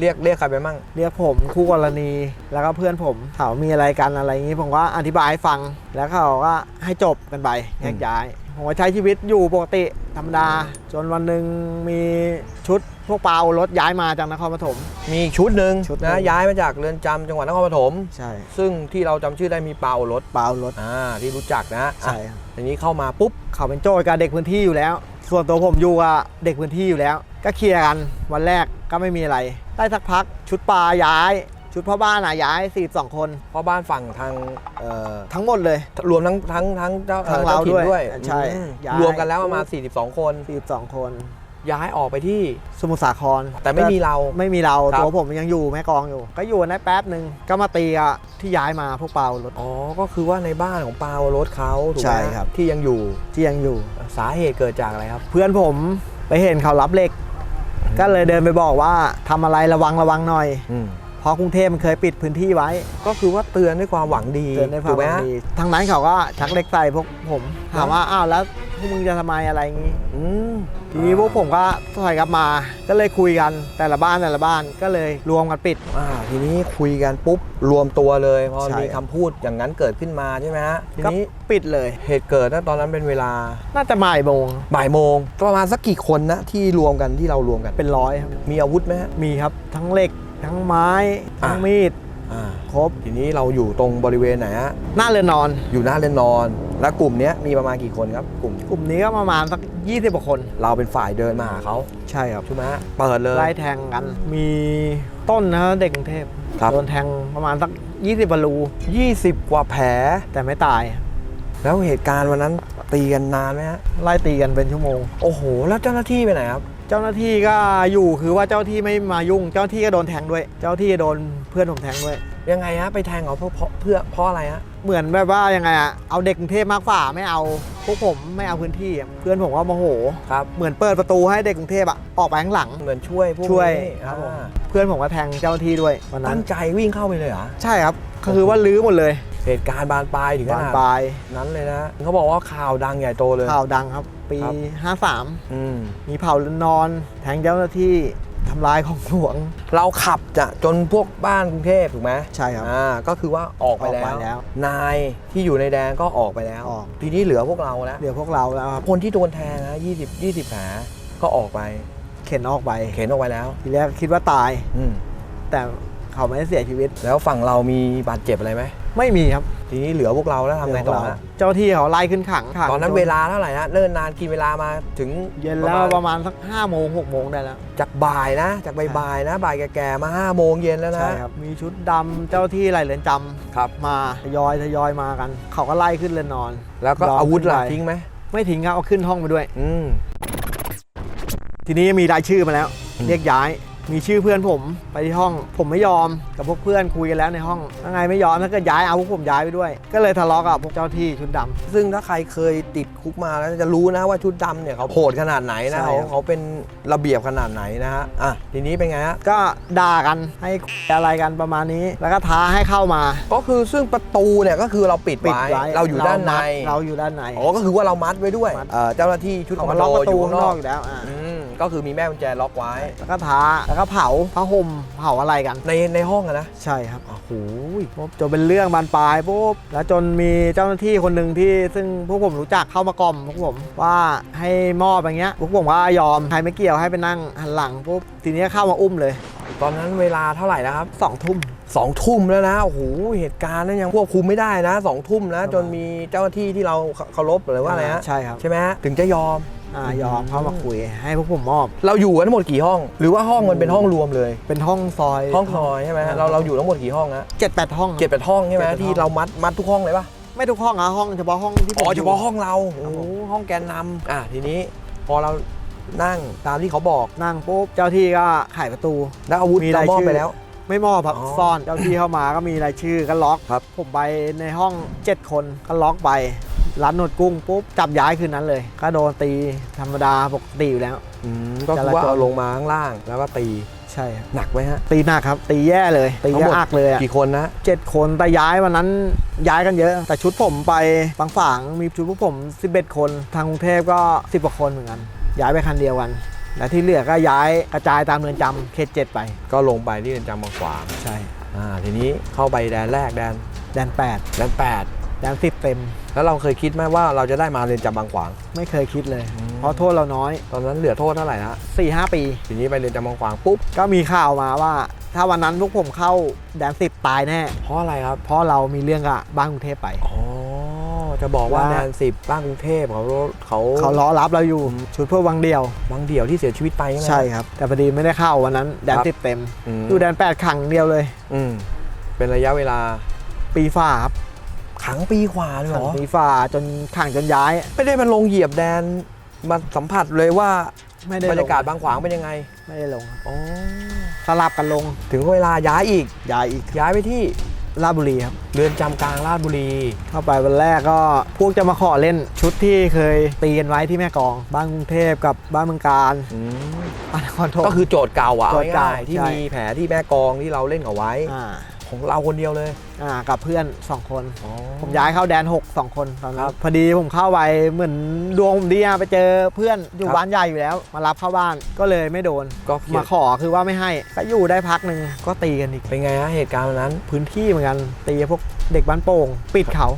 [SPEAKER 4] เรียกเรียกใครไปมั่ง
[SPEAKER 1] เรียกผมคู่กรณีแล้วก็เพื่อนผมถามว่ามีอะไรกันอะไรอย่างนี้ผมก็อธิบายให้ฟังแล้วเขาก็ให้จบกันไปแยกย้ายผมก็ใช้ชีวิตอยู่ปกติธรรมดา จนวันหนึ่งมีชุด พวกเปล่ารถย้ายมาจากนครปฐม
[SPEAKER 4] มีอีกชุดหนึ่ง
[SPEAKER 1] ชุดหนึ่
[SPEAKER 4] นะ
[SPEAKER 1] ง
[SPEAKER 4] ย้ายมาจากเรือนจำจังหวัดนครปฐม
[SPEAKER 1] ใช่
[SPEAKER 4] ซึ่งที่เราจำชื่อได้มีเปารถ
[SPEAKER 1] เปล่ารถ
[SPEAKER 4] อ่าที่รู้จักนะ
[SPEAKER 1] ใช่
[SPEAKER 4] อะ
[SPEAKER 1] ครับ
[SPEAKER 4] ทีนี้เข้ามาปุ๊บ
[SPEAKER 1] เขาเป็นโจทย์กับเด็กพื้นที่อยู่แล้ว ส่วนตัวผมอยู่กับเด็กพื้นที่อยู่แล้ว ก็เคลียร์กันวันแรกก็ไม่มีอะไร ได้สักพักชุดปลาย้าย ชุดพ่อบ้านอะย้าย42คน
[SPEAKER 4] เพราะบ้านฝั่งทางเอ่อ
[SPEAKER 1] ทั้งหมดเลย
[SPEAKER 4] รวมทั้งทั้งทั้งเจ้า
[SPEAKER 1] ทั้ง
[SPEAKER 4] เจ้าถิ่น
[SPEAKER 1] เราด้
[SPEAKER 4] ด้ว
[SPEAKER 1] วยยใช่
[SPEAKER 4] อืม
[SPEAKER 1] ย้าย
[SPEAKER 4] รวมกันแล้วประมาณ42 คน
[SPEAKER 1] 42 คน
[SPEAKER 4] ย้ายออกไปที่
[SPEAKER 1] สมุทรสาคร
[SPEAKER 4] แต่ไม่มีเรา
[SPEAKER 1] ไม่มีเรา
[SPEAKER 4] ครับ
[SPEAKER 1] ตัวผมยังอยู่แม่กลองอยู่ ก็อยู่ได้แป๊บหนึ่งก็มาตีอะที่ย้ายมาพวกเปล่ารถ
[SPEAKER 4] อ๋อ ก็คือว่าในบ้านของปาวรถเขาถูกไหม
[SPEAKER 1] ใช่ครับ
[SPEAKER 4] ที่ยังอยู่
[SPEAKER 1] ที่ยังอยู่
[SPEAKER 4] สาเหตุเกิดจากอะไรครับ
[SPEAKER 1] เพื่อนผมไปเห็นเขารับเหล็ก ก็เลยเดินไปบอกว่าทำอะไรระวังระวังหน่อย
[SPEAKER 4] อืม
[SPEAKER 1] เพราะกรุงเทพมันเคยปิดพื้นที่ไว้
[SPEAKER 4] ก็คือว่าเตือนด้วยความหวังดี
[SPEAKER 1] เตือนได้ฟั
[SPEAKER 4] ถู
[SPEAKER 1] ง
[SPEAKER 4] กไหมฮะ
[SPEAKER 1] ดีทางนั้นเขาก็ชักเล็กใส่พวกผมถามว่าอ้าวแล้วพวกมึงจะทำไมอะไรอย่างงี้
[SPEAKER 4] อืม
[SPEAKER 1] ทีนี้พวกผมก็ถอยกลับมา ก็เลยคุยกันแต่ละบ้านแต่ละบ้านก็เลยรวมกันปิด
[SPEAKER 4] อ่าทีนี้คุยกันปุ๊บรวมตัวเลยพอ
[SPEAKER 1] ใช่
[SPEAKER 4] มีคำพูดอย่างนั้นเกิดขึ้นมาใช่ไหมฮะที
[SPEAKER 1] ก็
[SPEAKER 4] นี้
[SPEAKER 1] ปิดเลย
[SPEAKER 4] เหตุเกิดนะตอนนั้นเป็นเวลา
[SPEAKER 1] น่าจะบ่ายโมง
[SPEAKER 4] บ่ายโมงประมาณสักกี่คนนะที่รวมกันที่เรารวมกัน
[SPEAKER 1] เป็นร้อยครับ
[SPEAKER 4] มีอาวุธไหมฮะ
[SPEAKER 1] มีครับทั้งเหล็กทั้งไม้ ทั้ง
[SPEAKER 4] อะ
[SPEAKER 1] มีด
[SPEAKER 4] อ่า
[SPEAKER 1] ครบ
[SPEAKER 4] ทีนี้เราอยู่ตรงบริเวณไหนฮะ
[SPEAKER 1] หน้าเรือนนอน
[SPEAKER 4] อยู่หน้าเรือนนอน และกลุ่มเนี้ยมีประมาณกี่คนครับกลุ่ม
[SPEAKER 1] กลุ่มนี้ก็ประมาณสัก20กว่าคน
[SPEAKER 4] เราเป็นฝ่ายเดินมาหาเขา
[SPEAKER 1] ใช่ครับ
[SPEAKER 4] ใช่ไหมฮะเปิดเลย
[SPEAKER 1] ไล่แทงกัน มีต้นนะเด็กกรุงเทพ
[SPEAKER 4] ครับ
[SPEAKER 1] โดนแทงประมาณสัก20บาลู
[SPEAKER 4] 20 กว่าแผล
[SPEAKER 1] แต่ไม่ตาย
[SPEAKER 4] แล้วเหตุการณ์วันนั้นตีกันนานไหมฮะ
[SPEAKER 1] ไล่ตีกันเป็นชั่วโมง
[SPEAKER 4] โอ้โห แล้วเจ้าหน้าที่ไปไหนครับ
[SPEAKER 1] เจ้าหน้าที่ก็อยู่คือว่าเจ้าหน้าที่ไม่มายุ่ง เจ้าหน้าที่ก็โดนแทงด้วย เจ้าหน้าที่โดนเพื่อนผมแทงด้วย
[SPEAKER 4] ยังไงฮะไปแทงเขาเพราะเพราะเพื่อเพราะอะไรฮะ
[SPEAKER 1] เหมือนแบบว่ายังไงอะเอาเด็กกรุงเทพมากกว่าไม่เอาพวกผมไม่เอาพื้นที่อะเพื่อนผมก็โมโห
[SPEAKER 4] ครับ
[SPEAKER 1] เหมือนเปิดประตูให้เด็กกรุงเทพอะออกไปข้างหลัง
[SPEAKER 4] เหมือนช่วยพวก
[SPEAKER 1] ช่วย
[SPEAKER 4] นี้
[SPEAKER 1] ครับผม
[SPEAKER 4] อ่า
[SPEAKER 1] เพื่อนผมก็แทงเจ้าหน้าที่ด้วยวันนั้
[SPEAKER 4] ตั้
[SPEAKER 1] น
[SPEAKER 4] งใจวิ่งเข้าไปเลยเหรอ
[SPEAKER 1] ใช่ครับ ก็คือว่าลื้อหมดเลย
[SPEAKER 4] เหตุการณ์บานปลายถึงข
[SPEAKER 1] บาน
[SPEAKER 4] นาด
[SPEAKER 1] ปลาย
[SPEAKER 4] นั้นเลยนะเขาบอกว่าข่าวดังใหญ่โตเลย
[SPEAKER 1] ข่าวดังครับ ปี
[SPEAKER 4] ครับ
[SPEAKER 1] 53
[SPEAKER 4] อืม
[SPEAKER 1] มีเผาเรือนนอน แทงเจ้าหน้าที่ทำลายของหลวง
[SPEAKER 4] เราขับจะจนพวกบ้านกรุงเทพถูกไหม
[SPEAKER 1] ใช่ครับ
[SPEAKER 4] อ่าก็คือว่าออกไป
[SPEAKER 1] ออกไป
[SPEAKER 4] แล้ว
[SPEAKER 1] แล้ว
[SPEAKER 4] นายที่อยู่ในแดงก็ออกไปแล้ว
[SPEAKER 1] ออก
[SPEAKER 4] ทีนี้เหลือพวกเราแล้ว
[SPEAKER 1] เดี๋ยวพวกเราแล้วครับ
[SPEAKER 4] คนที่โดนแทงนะ20 20แผลก็ออกไป
[SPEAKER 1] เข็นออกไป
[SPEAKER 4] เข็นออกไปแล้ว
[SPEAKER 1] ทีแรกคิดว่าตาย
[SPEAKER 4] อืม
[SPEAKER 1] แต่ เขาไม่ได้เสียชีวิต
[SPEAKER 4] แล้วฝั่งเรามีบาดเจ็บอะไรไหม
[SPEAKER 1] ไม่มีครับ
[SPEAKER 4] ทีนี้เหลือพวกเราแล้วทำไงต่อ
[SPEAKER 1] เดี๋ยว
[SPEAKER 4] ฮะ
[SPEAKER 1] เจ้าที่เขาไล่ขึ้นขังขัง
[SPEAKER 4] ตอนนั้น
[SPEAKER 1] จ
[SPEAKER 4] เวลาเท่าไหร่ฮะเนิ่นนานกินเวลามาถึง
[SPEAKER 1] เย็นแล้วประมาณสัก5โมง6โมงได้แล้ว
[SPEAKER 4] จากบ่ายนะ จากบ่ายๆนะบ่ายแก่ๆมา5้าโมงเย็นแล้วนะ
[SPEAKER 1] ใช่ครับมีชุดดำเจ้าที่ไล่เรือนจำ
[SPEAKER 4] ครับ
[SPEAKER 1] มาทยอยทยอยมากัน เขาก็ไล่ขึ้นเรือนนอน
[SPEAKER 4] แล้วก็
[SPEAKER 1] ยอม
[SPEAKER 4] อาวุธล่ะ
[SPEAKER 1] ขึ้นไป
[SPEAKER 4] ทิ้งไหม
[SPEAKER 1] ไม่ทิ้งครับเอาขึ้นห้องไปด้วย
[SPEAKER 4] อืม
[SPEAKER 1] ทีนี้มีรายชื่อมาแล้ว
[SPEAKER 4] อืม
[SPEAKER 1] เรียกย้าย มีชื่อเพื่อนผมไปที่ห้อง ผมไม่ยอมกับพวกเพื่อนคุยกันแล้วในห้องถ้าไงไม่ยอมถ้าเกิดย้ายเอาพวกผมย้ายไปด้วย ก็เลยทะเลาะกับพวกเจ้าที่ชุดดำ
[SPEAKER 4] ซึ่งถ้าใครเคยติดคุกมาแล้วจะรู้นะว่าชุดดำเนี่ยเขาโหดขนาดไหนนะ
[SPEAKER 1] ใช่
[SPEAKER 4] เขา
[SPEAKER 1] ครับ
[SPEAKER 4] เขาเป็นระเบียบขนาดไหนนะฮะอะทีนี้เป็นไงฮะ
[SPEAKER 1] ก็ด่ากันให้อะไรกันประมาณนี้ แล้วก็ท้าให้เข้ามา
[SPEAKER 4] ก็คือซึ่งประตูเนี่ยก็คือเราปิด
[SPEAKER 1] ปิด
[SPEAKER 4] ไว้
[SPEAKER 1] ไว้
[SPEAKER 4] เราอยู่ด้านใน
[SPEAKER 1] มัเราอยู่ด้านใน
[SPEAKER 4] อ๋อก็คือว่าเรามัดไว้ด้วย
[SPEAKER 1] มัด
[SPEAKER 4] เอ่อเจ้าหน้าที่ชุดค
[SPEAKER 1] เขา
[SPEAKER 4] อม
[SPEAKER 1] มา
[SPEAKER 4] มานโด
[SPEAKER 1] ล็อกประ
[SPEAKER 4] อ
[SPEAKER 1] ตู
[SPEAKER 4] ยู่
[SPEAKER 1] ข้า
[SPEAKER 4] ข้างงน
[SPEAKER 1] นอ
[SPEAKER 4] อกก
[SPEAKER 1] อยู่แล้วอ่า
[SPEAKER 4] อืม ก็คือมีแม่กุญแจล็อกไว้
[SPEAKER 1] แล้วก็ท้าแล้วก็เผาผ้าห่มเผาอะไรกัน
[SPEAKER 4] ในในห้องอะนะ
[SPEAKER 1] ใช่ครับ
[SPEAKER 4] โอ้โห
[SPEAKER 1] ปุ๊บจนเป็นเรื่องบานปลายปุ๊บแล้วจนมีเจ้าหน้าที่คนหนึ่งที่ซึ่งพวกผมรู้จักเข้ามากล่อมพวกผมว่าให้มอบอย่างเงี้ยพวกผมก็ยอมใครไม่เกี่ยวให้ไปนั่งหันหลังปุ๊บทีนี้เข้ามาอุ้มเลย
[SPEAKER 4] ตอนนั้นเวลาเท่าไหร่แล้วครับ
[SPEAKER 1] สองทุ่ม
[SPEAKER 4] สองทุ่มแล้วนะโอ้โหเหตุการณ์นั้นยังควบคุมไม่ได้นะสองทุ่มนะ
[SPEAKER 1] ครับ
[SPEAKER 4] จนมีเจ้าหน้าที่ที่เราเคารพหรือว่าอะไรฮะ
[SPEAKER 1] ใช่ครับ
[SPEAKER 4] ใช่ไหมฮะถึงจะยอม
[SPEAKER 1] อ่ายอมเข้ามาคุยให้พวกผมมอบ
[SPEAKER 4] เราอยู่กันทั้งหมดกี่ห้อง หรือว่าห้องมันเป็นห้องรวมเลย
[SPEAKER 1] เป็นห้องซอย
[SPEAKER 4] ห้องซอยใช่ไหมฮะเราเราอยู่ทั้งหมดกี่ห้องฮะ
[SPEAKER 1] เจ็ดแปดห้อง
[SPEAKER 4] เจ็ดแปดห้องใช่ไหม
[SPEAKER 1] เจ็ดแปด
[SPEAKER 4] ที่
[SPEAKER 1] ห้อง
[SPEAKER 4] เรามัดมัดทุกห้องเลยปะ
[SPEAKER 1] ไม่ทุกห้องอะห้องเฉพาะห้องที่ผม
[SPEAKER 4] อ๋อ
[SPEAKER 1] อยู่
[SPEAKER 4] เฉพาะห้องเรา
[SPEAKER 1] ครั
[SPEAKER 4] โอ้
[SPEAKER 1] บ
[SPEAKER 4] โห
[SPEAKER 1] ผม
[SPEAKER 4] ห้องแกนนำอะทีนี้พอเรานั่งตามที่เขาบอก
[SPEAKER 1] นั่งปุ๊บเจ้าที่ก็ไขประตู
[SPEAKER 4] แล้วอาวุธ
[SPEAKER 1] มี
[SPEAKER 4] เรา
[SPEAKER 1] ราย
[SPEAKER 4] มอบ
[SPEAKER 1] ชื่อ
[SPEAKER 4] ไปแล้ว
[SPEAKER 1] ไม่มอบครับ
[SPEAKER 4] อ๋อ
[SPEAKER 1] ซ่อนเจ้าที่เข้ามาก็มีรายชื่อก็ล็อก
[SPEAKER 4] ครับ
[SPEAKER 1] ผมไปในห้อง 7 คนก็ล็อกไป ร้านหนวดกุ้งปุ๊บจับย้ายคืนนั้นเลยก็โดนตีธรรมดาปกติอยู่แล้ว
[SPEAKER 4] อืมก็คือว่า
[SPEAKER 1] จราจร
[SPEAKER 4] เอาลงมาข้างล่างแล้วก็ตี
[SPEAKER 1] ใช่ครับ
[SPEAKER 4] หนักไหมฮะ
[SPEAKER 1] ตีหนักครับ ตีแย่เลย ตี
[SPEAKER 4] ทั้ง
[SPEAKER 1] แย่
[SPEAKER 4] หมด
[SPEAKER 1] อักเลยอะ
[SPEAKER 4] กี่คนนะ
[SPEAKER 1] เจ็ดคนแต่ย้ายวันนั้นย้ายกันเยอะ แต่ชุดผมไปบางฝางมีชุดพวกผม 11 คน ทางกรุงเทพก็ 10กว่าคนเหมือนกัน ย้ายไปคันเดียวกัน และที่เหลือก็ย้ายกระจายตามเรือนจำเขตเจ็ดไป
[SPEAKER 4] ก็ลงไปที่เรือนจำบางขวาง
[SPEAKER 1] ใช่
[SPEAKER 4] อ่าทีนี้เข้าไปแดนแรกแดน
[SPEAKER 1] แดน
[SPEAKER 4] แดนแปด
[SPEAKER 1] 8 แดน10เต็ม
[SPEAKER 4] แล้วเราเคยคิดไหมว่าเราจะได้มาเรือนจำบางขวาง
[SPEAKER 1] ไม่เคยคิดเลย
[SPEAKER 4] อืม
[SPEAKER 1] เพราะโทษเราน้อย
[SPEAKER 4] ตอนนั้นเหลือโทษเท่าไหร่ฮะ
[SPEAKER 1] 4-5ปี
[SPEAKER 4] ทีนี้ไปเรือนจำบางขวางปุ๊บ
[SPEAKER 1] ก็มีข่าวมาว่า ถ้าวันนั้นพวกผมเข้าแดน10ตายแน่
[SPEAKER 4] เพราะอะไรครับ
[SPEAKER 1] เพราะเรามีเรื่องกับบ้านกรุงเทพไป
[SPEAKER 4] อ๋อ จะบอกว่า
[SPEAKER 1] ว่า
[SPEAKER 4] แดนสิบบ้านกรุงเทพเขาเขา
[SPEAKER 1] เขาล้อรับเราอยู่ชุดเพื่อวังเดียว
[SPEAKER 4] บางเดี่ยวที่เสียชีวิตไปใช่ไหม
[SPEAKER 1] ใช่ครับ แต่พอดีไม่ได้เข้าวันนั้นแดน
[SPEAKER 4] ครับ
[SPEAKER 1] 10เต็ม
[SPEAKER 4] อืม
[SPEAKER 1] อยู่แดน8ขังเดียวเลย
[SPEAKER 4] อืมเป็นระยะเวลา
[SPEAKER 1] ปีฝ่าครับ
[SPEAKER 4] ขังปีกว่าเลยเหรอ
[SPEAKER 1] ปีฝ่าจนขังจนย้าย
[SPEAKER 4] ไม่ได้มาลงเหยียบแดนมาสัมผัสเลยว่า
[SPEAKER 1] ไม่ได้
[SPEAKER 4] บร
[SPEAKER 1] ล
[SPEAKER 4] รงยากาศบางขวางเป็นยังไง
[SPEAKER 1] ไม่ได้ลงครับ
[SPEAKER 4] อ๋อ
[SPEAKER 1] สลับกันลง
[SPEAKER 4] ถึงเวลาย้ายอีก
[SPEAKER 1] ย้ายอีก
[SPEAKER 4] ย้ายไปที่
[SPEAKER 1] ราชบุรีครับ
[SPEAKER 4] เรือนจำกลางราชบุรี
[SPEAKER 1] เข้าไปวันแรกก็พวกจะมาขอเล่นชุดที่เคยตีกันไว้ที่แม่กลองบ้านกรุงเทพกับบ้านเมืองการ
[SPEAKER 4] อืม
[SPEAKER 1] บ้านนครธม
[SPEAKER 4] ก็คือโจทย์เก่าอะ
[SPEAKER 1] โจทย์เก่า
[SPEAKER 4] ง่ายๆที่
[SPEAKER 1] ใช่
[SPEAKER 4] มีแผลที่แม่กลองที่เราเล่นเอาไว้
[SPEAKER 1] อ่า
[SPEAKER 4] ของเราคนเดียวเลย
[SPEAKER 1] อ่ากับเพื่อน 2 คน
[SPEAKER 4] อ๋อ
[SPEAKER 1] ผมย้ายเข้าแดน 6 2 คนตอนนั้
[SPEAKER 4] ครั
[SPEAKER 1] น
[SPEAKER 4] บ
[SPEAKER 1] พอดีผมเข้าไปเหมือนดวงผมดีอะไปเจอเพื่อนอยู่
[SPEAKER 4] ครับ
[SPEAKER 1] บ้านใหญ่อยู่แล้ว มารับเข้าบ้านก็เลยไม่โดน
[SPEAKER 4] ก็เขีย
[SPEAKER 1] มานขอคือว่าไม่ให้ก็อยู่ได้พักหนึ่งก็ตีกันอีก
[SPEAKER 4] เป็นไงฮะเหตุการณ์วันนั้น
[SPEAKER 1] พื้นที่เหมือนกันตีพวกเด็กบ้านโป่ง ปิดเขา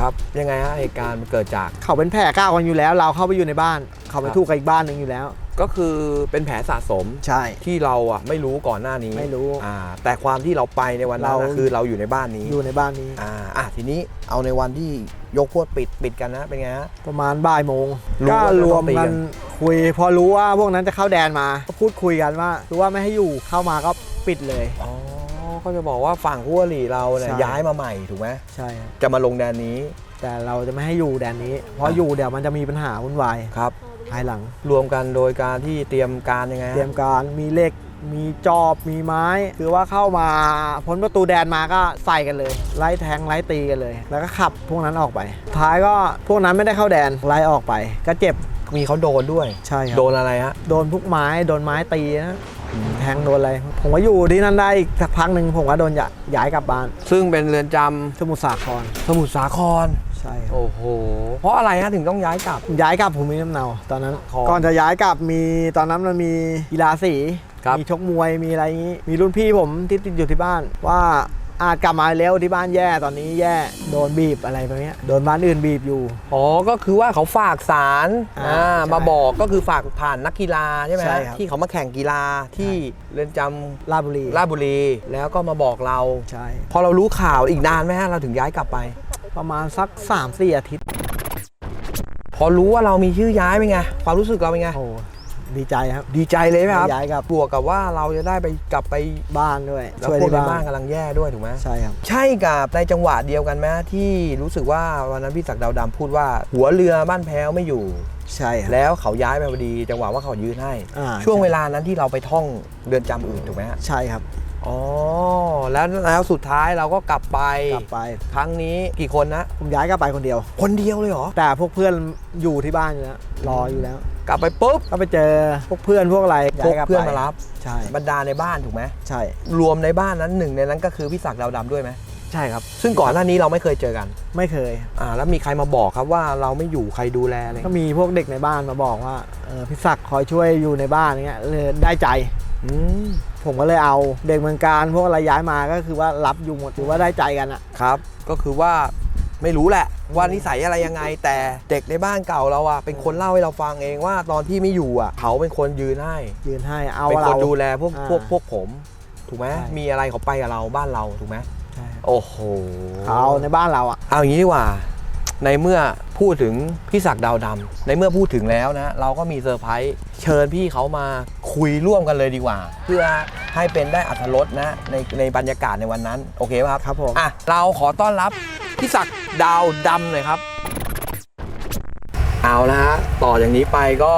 [SPEAKER 4] ครับยังไงฮะเหตุการณ์มันเกิดจาก
[SPEAKER 1] เขาเป็นแผลก้าวกันอยู่แล้ว เราเข้าไปอยู่ในบ้าน เขาไป
[SPEAKER 4] ครับ
[SPEAKER 1] ถูกกับอีกบ้านหนึ่งอยู่แล้ว
[SPEAKER 4] ก็คือเป็นแผลสะสม
[SPEAKER 1] ใช่
[SPEAKER 4] ที่เราอะไม่รู้ก่อนหน้านี้
[SPEAKER 1] ไม่รู้
[SPEAKER 4] อ่าแต่ความที่เราไปในวันนั้นอะ
[SPEAKER 1] เรา
[SPEAKER 4] คือเราอยู่ในบ้านนี้
[SPEAKER 1] อยู่ในบ้านนี้
[SPEAKER 4] อ่าอะทีนี้เอาในวันที่ยกพวดปิดปิดกันนะเป็นไงฮะ
[SPEAKER 1] ประมาณบ่ายโมง
[SPEAKER 4] รู้
[SPEAKER 1] ก็
[SPEAKER 4] ว่าจะ
[SPEAKER 1] ร
[SPEAKER 4] ต้
[SPEAKER 1] ว
[SPEAKER 4] อ
[SPEAKER 1] ม
[SPEAKER 4] งตีกั
[SPEAKER 1] กันน คุย พอรู้ว่าพวกนั้นจะเข้าแดนมา ก็พูดคุยกันว่า รู้ว่าไม่ให้อยู่เข้ามาก็ปิดเลย
[SPEAKER 4] อ๋อก็จะบอกว่าฝั่งคู่อริเราเนี่ย
[SPEAKER 1] ใช่
[SPEAKER 4] ย้ายมาใหม่ถูกไหม
[SPEAKER 1] ใช่ครับ
[SPEAKER 4] จะมาลงแดนนี้
[SPEAKER 1] แต่เราจะไม่ให้อยู่แดนนี้ เพราะ
[SPEAKER 4] อะ
[SPEAKER 1] อยู่เดี๋ยวมันจะมีปัญหาวุ่นวาย
[SPEAKER 4] ครับ
[SPEAKER 1] ภายหลัง
[SPEAKER 4] รวมกันโดยการที่เตรียมการยังไงฮะ
[SPEAKER 1] เตรียมการมีเหล็กมีจอบมีไม้ คือว่าเข้ามาพ้นประตูแดนมาก็ใส่กันเลย ไล่แทงไล่ตีกันเลย แล้วก็ขับพวกนั้นออกไป ท้ายก็พวกนั้นไม่ได้เข้าแดนไล่ออกไป ก็เจ็บ
[SPEAKER 4] มีเขาโดนด้วย
[SPEAKER 1] ใช่ครับ
[SPEAKER 4] โดนอะไรฮะ
[SPEAKER 1] โดนพวกไม้โดนไม้ตีนะแทงโดนอะไรผมก็อยู่ที่นั่นได้อีกสักพักหนึ่งผมก็โดนย้ายกลับบ้าน
[SPEAKER 4] ซึ่งเป็นเรือนจำ
[SPEAKER 1] สมุทรสาคร
[SPEAKER 4] สมุทรสาคร
[SPEAKER 1] ใช่ครับ
[SPEAKER 4] โอ้โห เพราะอะไรฮะถึงต้องย้ายกลับ
[SPEAKER 1] ผมย้ายกลับภูมิลำเนาตอนนั้น
[SPEAKER 4] ของ
[SPEAKER 1] ก่อนจะย้ายกลับมีตอนนั้นมันมีกีฬาสี
[SPEAKER 4] ครับ
[SPEAKER 1] มีชกมวยมีอะไรอย่างนี้ มีรุ่นพี่ผมที่ติดอยู่ที่บ้าน ว่าอาจกลับมาเร็วที่บ้านแย่ตอนนี้แย่โดนบีบอะไรแบบเนี้ยโดนบ้านอื่นบีบอยู่
[SPEAKER 4] อ๋อก็คือว่าเขาฝากสาร
[SPEAKER 1] อ่า
[SPEAKER 4] อ่า
[SPEAKER 1] ใช่
[SPEAKER 4] มาบอกก็คือฝากผ่านนักกีฬาใช่ไหม
[SPEAKER 1] ใช่
[SPEAKER 4] ฮะ
[SPEAKER 1] ครับ
[SPEAKER 4] ที่เขามาแข่งกีฬาที่เรือนจำ
[SPEAKER 1] ราชบุรี
[SPEAKER 4] ราชบุรีแล้วก็มาบอกเรา
[SPEAKER 1] ใช่
[SPEAKER 4] พอเรารู้ข่าวอีกนานไหมฮะเราถึงย้ายกลับไป
[SPEAKER 1] ประมาณสัก3ามสี่อาทิตย์
[SPEAKER 4] พอรู้ว่าเรามีชื่อย้ายเป็นไง ความรู้สึกเราเป็นไง
[SPEAKER 1] โอ้โหดีใจครับ
[SPEAKER 4] ดีใจเลยไหมครับ
[SPEAKER 1] ย้ายกลับบ
[SPEAKER 4] วกกับว่าเราจะได้ไปกลับไป
[SPEAKER 1] บ้านด้วย
[SPEAKER 4] แล้ว
[SPEAKER 1] ช่วย
[SPEAKER 4] พวก
[SPEAKER 1] ที่
[SPEAKER 4] ใน
[SPEAKER 1] บ้า
[SPEAKER 4] บ้าน
[SPEAKER 1] น
[SPEAKER 4] กำลังแย่ด้วยถูกไหม
[SPEAKER 1] ใช่ครับ
[SPEAKER 4] ใช่กับในจังหวะเดียวกันไหมที่รู้สึกว่าวันนั้นพี่ศักดิ์ดาวดำพูดว่า หัวเรือบ้านแพ้วไม่อยู่
[SPEAKER 1] ใช่ครับ
[SPEAKER 4] แล้วเขาย้ายไปพอดีจังหวะว่าเขายืนให้
[SPEAKER 1] อ่า
[SPEAKER 4] ช่วงเวลานั้นที่เราไปท่องเรือนจำอื่นถูกไหมฮะ
[SPEAKER 1] ใช่ครับ
[SPEAKER 4] อ๋อ แล้วแล้วสุดท้ายเราก็กลับไป
[SPEAKER 1] กลับไป
[SPEAKER 4] ครั้งนี้กี่คนนะ
[SPEAKER 1] ผมย้ายกลับไปคนเดียว
[SPEAKER 4] คนเดียวเลยเหรอ
[SPEAKER 1] แต่พวกเพื่อนอยู่ที่บ้านอยู่แล้วรออยู่แล้ว
[SPEAKER 4] กลับไปปุ๊บ
[SPEAKER 1] ก็ไปเจอพวกเพื่อนพวกอะไร
[SPEAKER 4] พวก
[SPEAKER 1] ย้ยลับ
[SPEAKER 4] เพื่อน
[SPEAKER 1] ไป
[SPEAKER 4] มารับ
[SPEAKER 1] ใช่
[SPEAKER 4] บรรดาในบ้านถูกไหม
[SPEAKER 1] ใช่
[SPEAKER 4] รวมในบ้านนั้นหนึ่งในนั้นก็คือพี่ศักดิ์ดาวดำด้วยไหม
[SPEAKER 1] ใช่ครับ
[SPEAKER 4] ซึ่งก่อนหน้านี้เราไม่เคยเจอกัน
[SPEAKER 1] ไม่เคย
[SPEAKER 4] อ่า แล้วมีใครมาบอกครับว่าเราไม่อยู่ใครดูแลอะไร
[SPEAKER 1] ก็มีพวกเด็กในบ้านมาบอกว่าเออพี่ศักดิ์คอยช่วยอยู่ในบ้านอย่างเงี้ยเลยได้ใจ
[SPEAKER 4] อืม
[SPEAKER 1] ผมก็เลยเอาเด็กเมืองการพวกอะไรย้ายมาก็คือว่ารับอยู่หมดถือว่าได้ใจกันอะ
[SPEAKER 4] ครับ ก็คือว่าไม่รู้แหละว่านิสัยอะไรยังไง แต่เด็กในบ้านเก่าเราอะเป็นคนเล่าให้เราฟังเองว่าตอนพี่ไม่อยู่อะเขาเป็นคนยืนให้
[SPEAKER 1] ยืนให้เอา
[SPEAKER 4] เป็นค
[SPEAKER 1] เรา
[SPEAKER 4] นดูแลพวก
[SPEAKER 1] อ่า
[SPEAKER 4] พวกพวกผม ถูกไหม
[SPEAKER 1] ใช่
[SPEAKER 4] มีอะไรเขาไปกับเราบ้านเราถูกไหม
[SPEAKER 1] ใช่
[SPEAKER 4] โอ้โห
[SPEAKER 1] เขาเอาในบ้านเราอะ
[SPEAKER 4] เอาอย่างนี้ดีกว่า ในเมื่อพูดถึงพี่ศักดิ์ดาวดำในเมื่อพูดถึงแล้วนะเราก็มีเซอร์ไพรส์เชิญพี่เขามาคุยร่วมกันเลยดีกว่า เพื่อให้เป็นได้อัธรสนะในในบรรยากาศในวันนั้น โอเคป่ะครับ
[SPEAKER 1] ครับผม
[SPEAKER 4] อะเราขอต้อนรับพี่ศักดิ์ดาวดำหน่อยครับ เอาละฮะต่ออย่างนี้ไปก็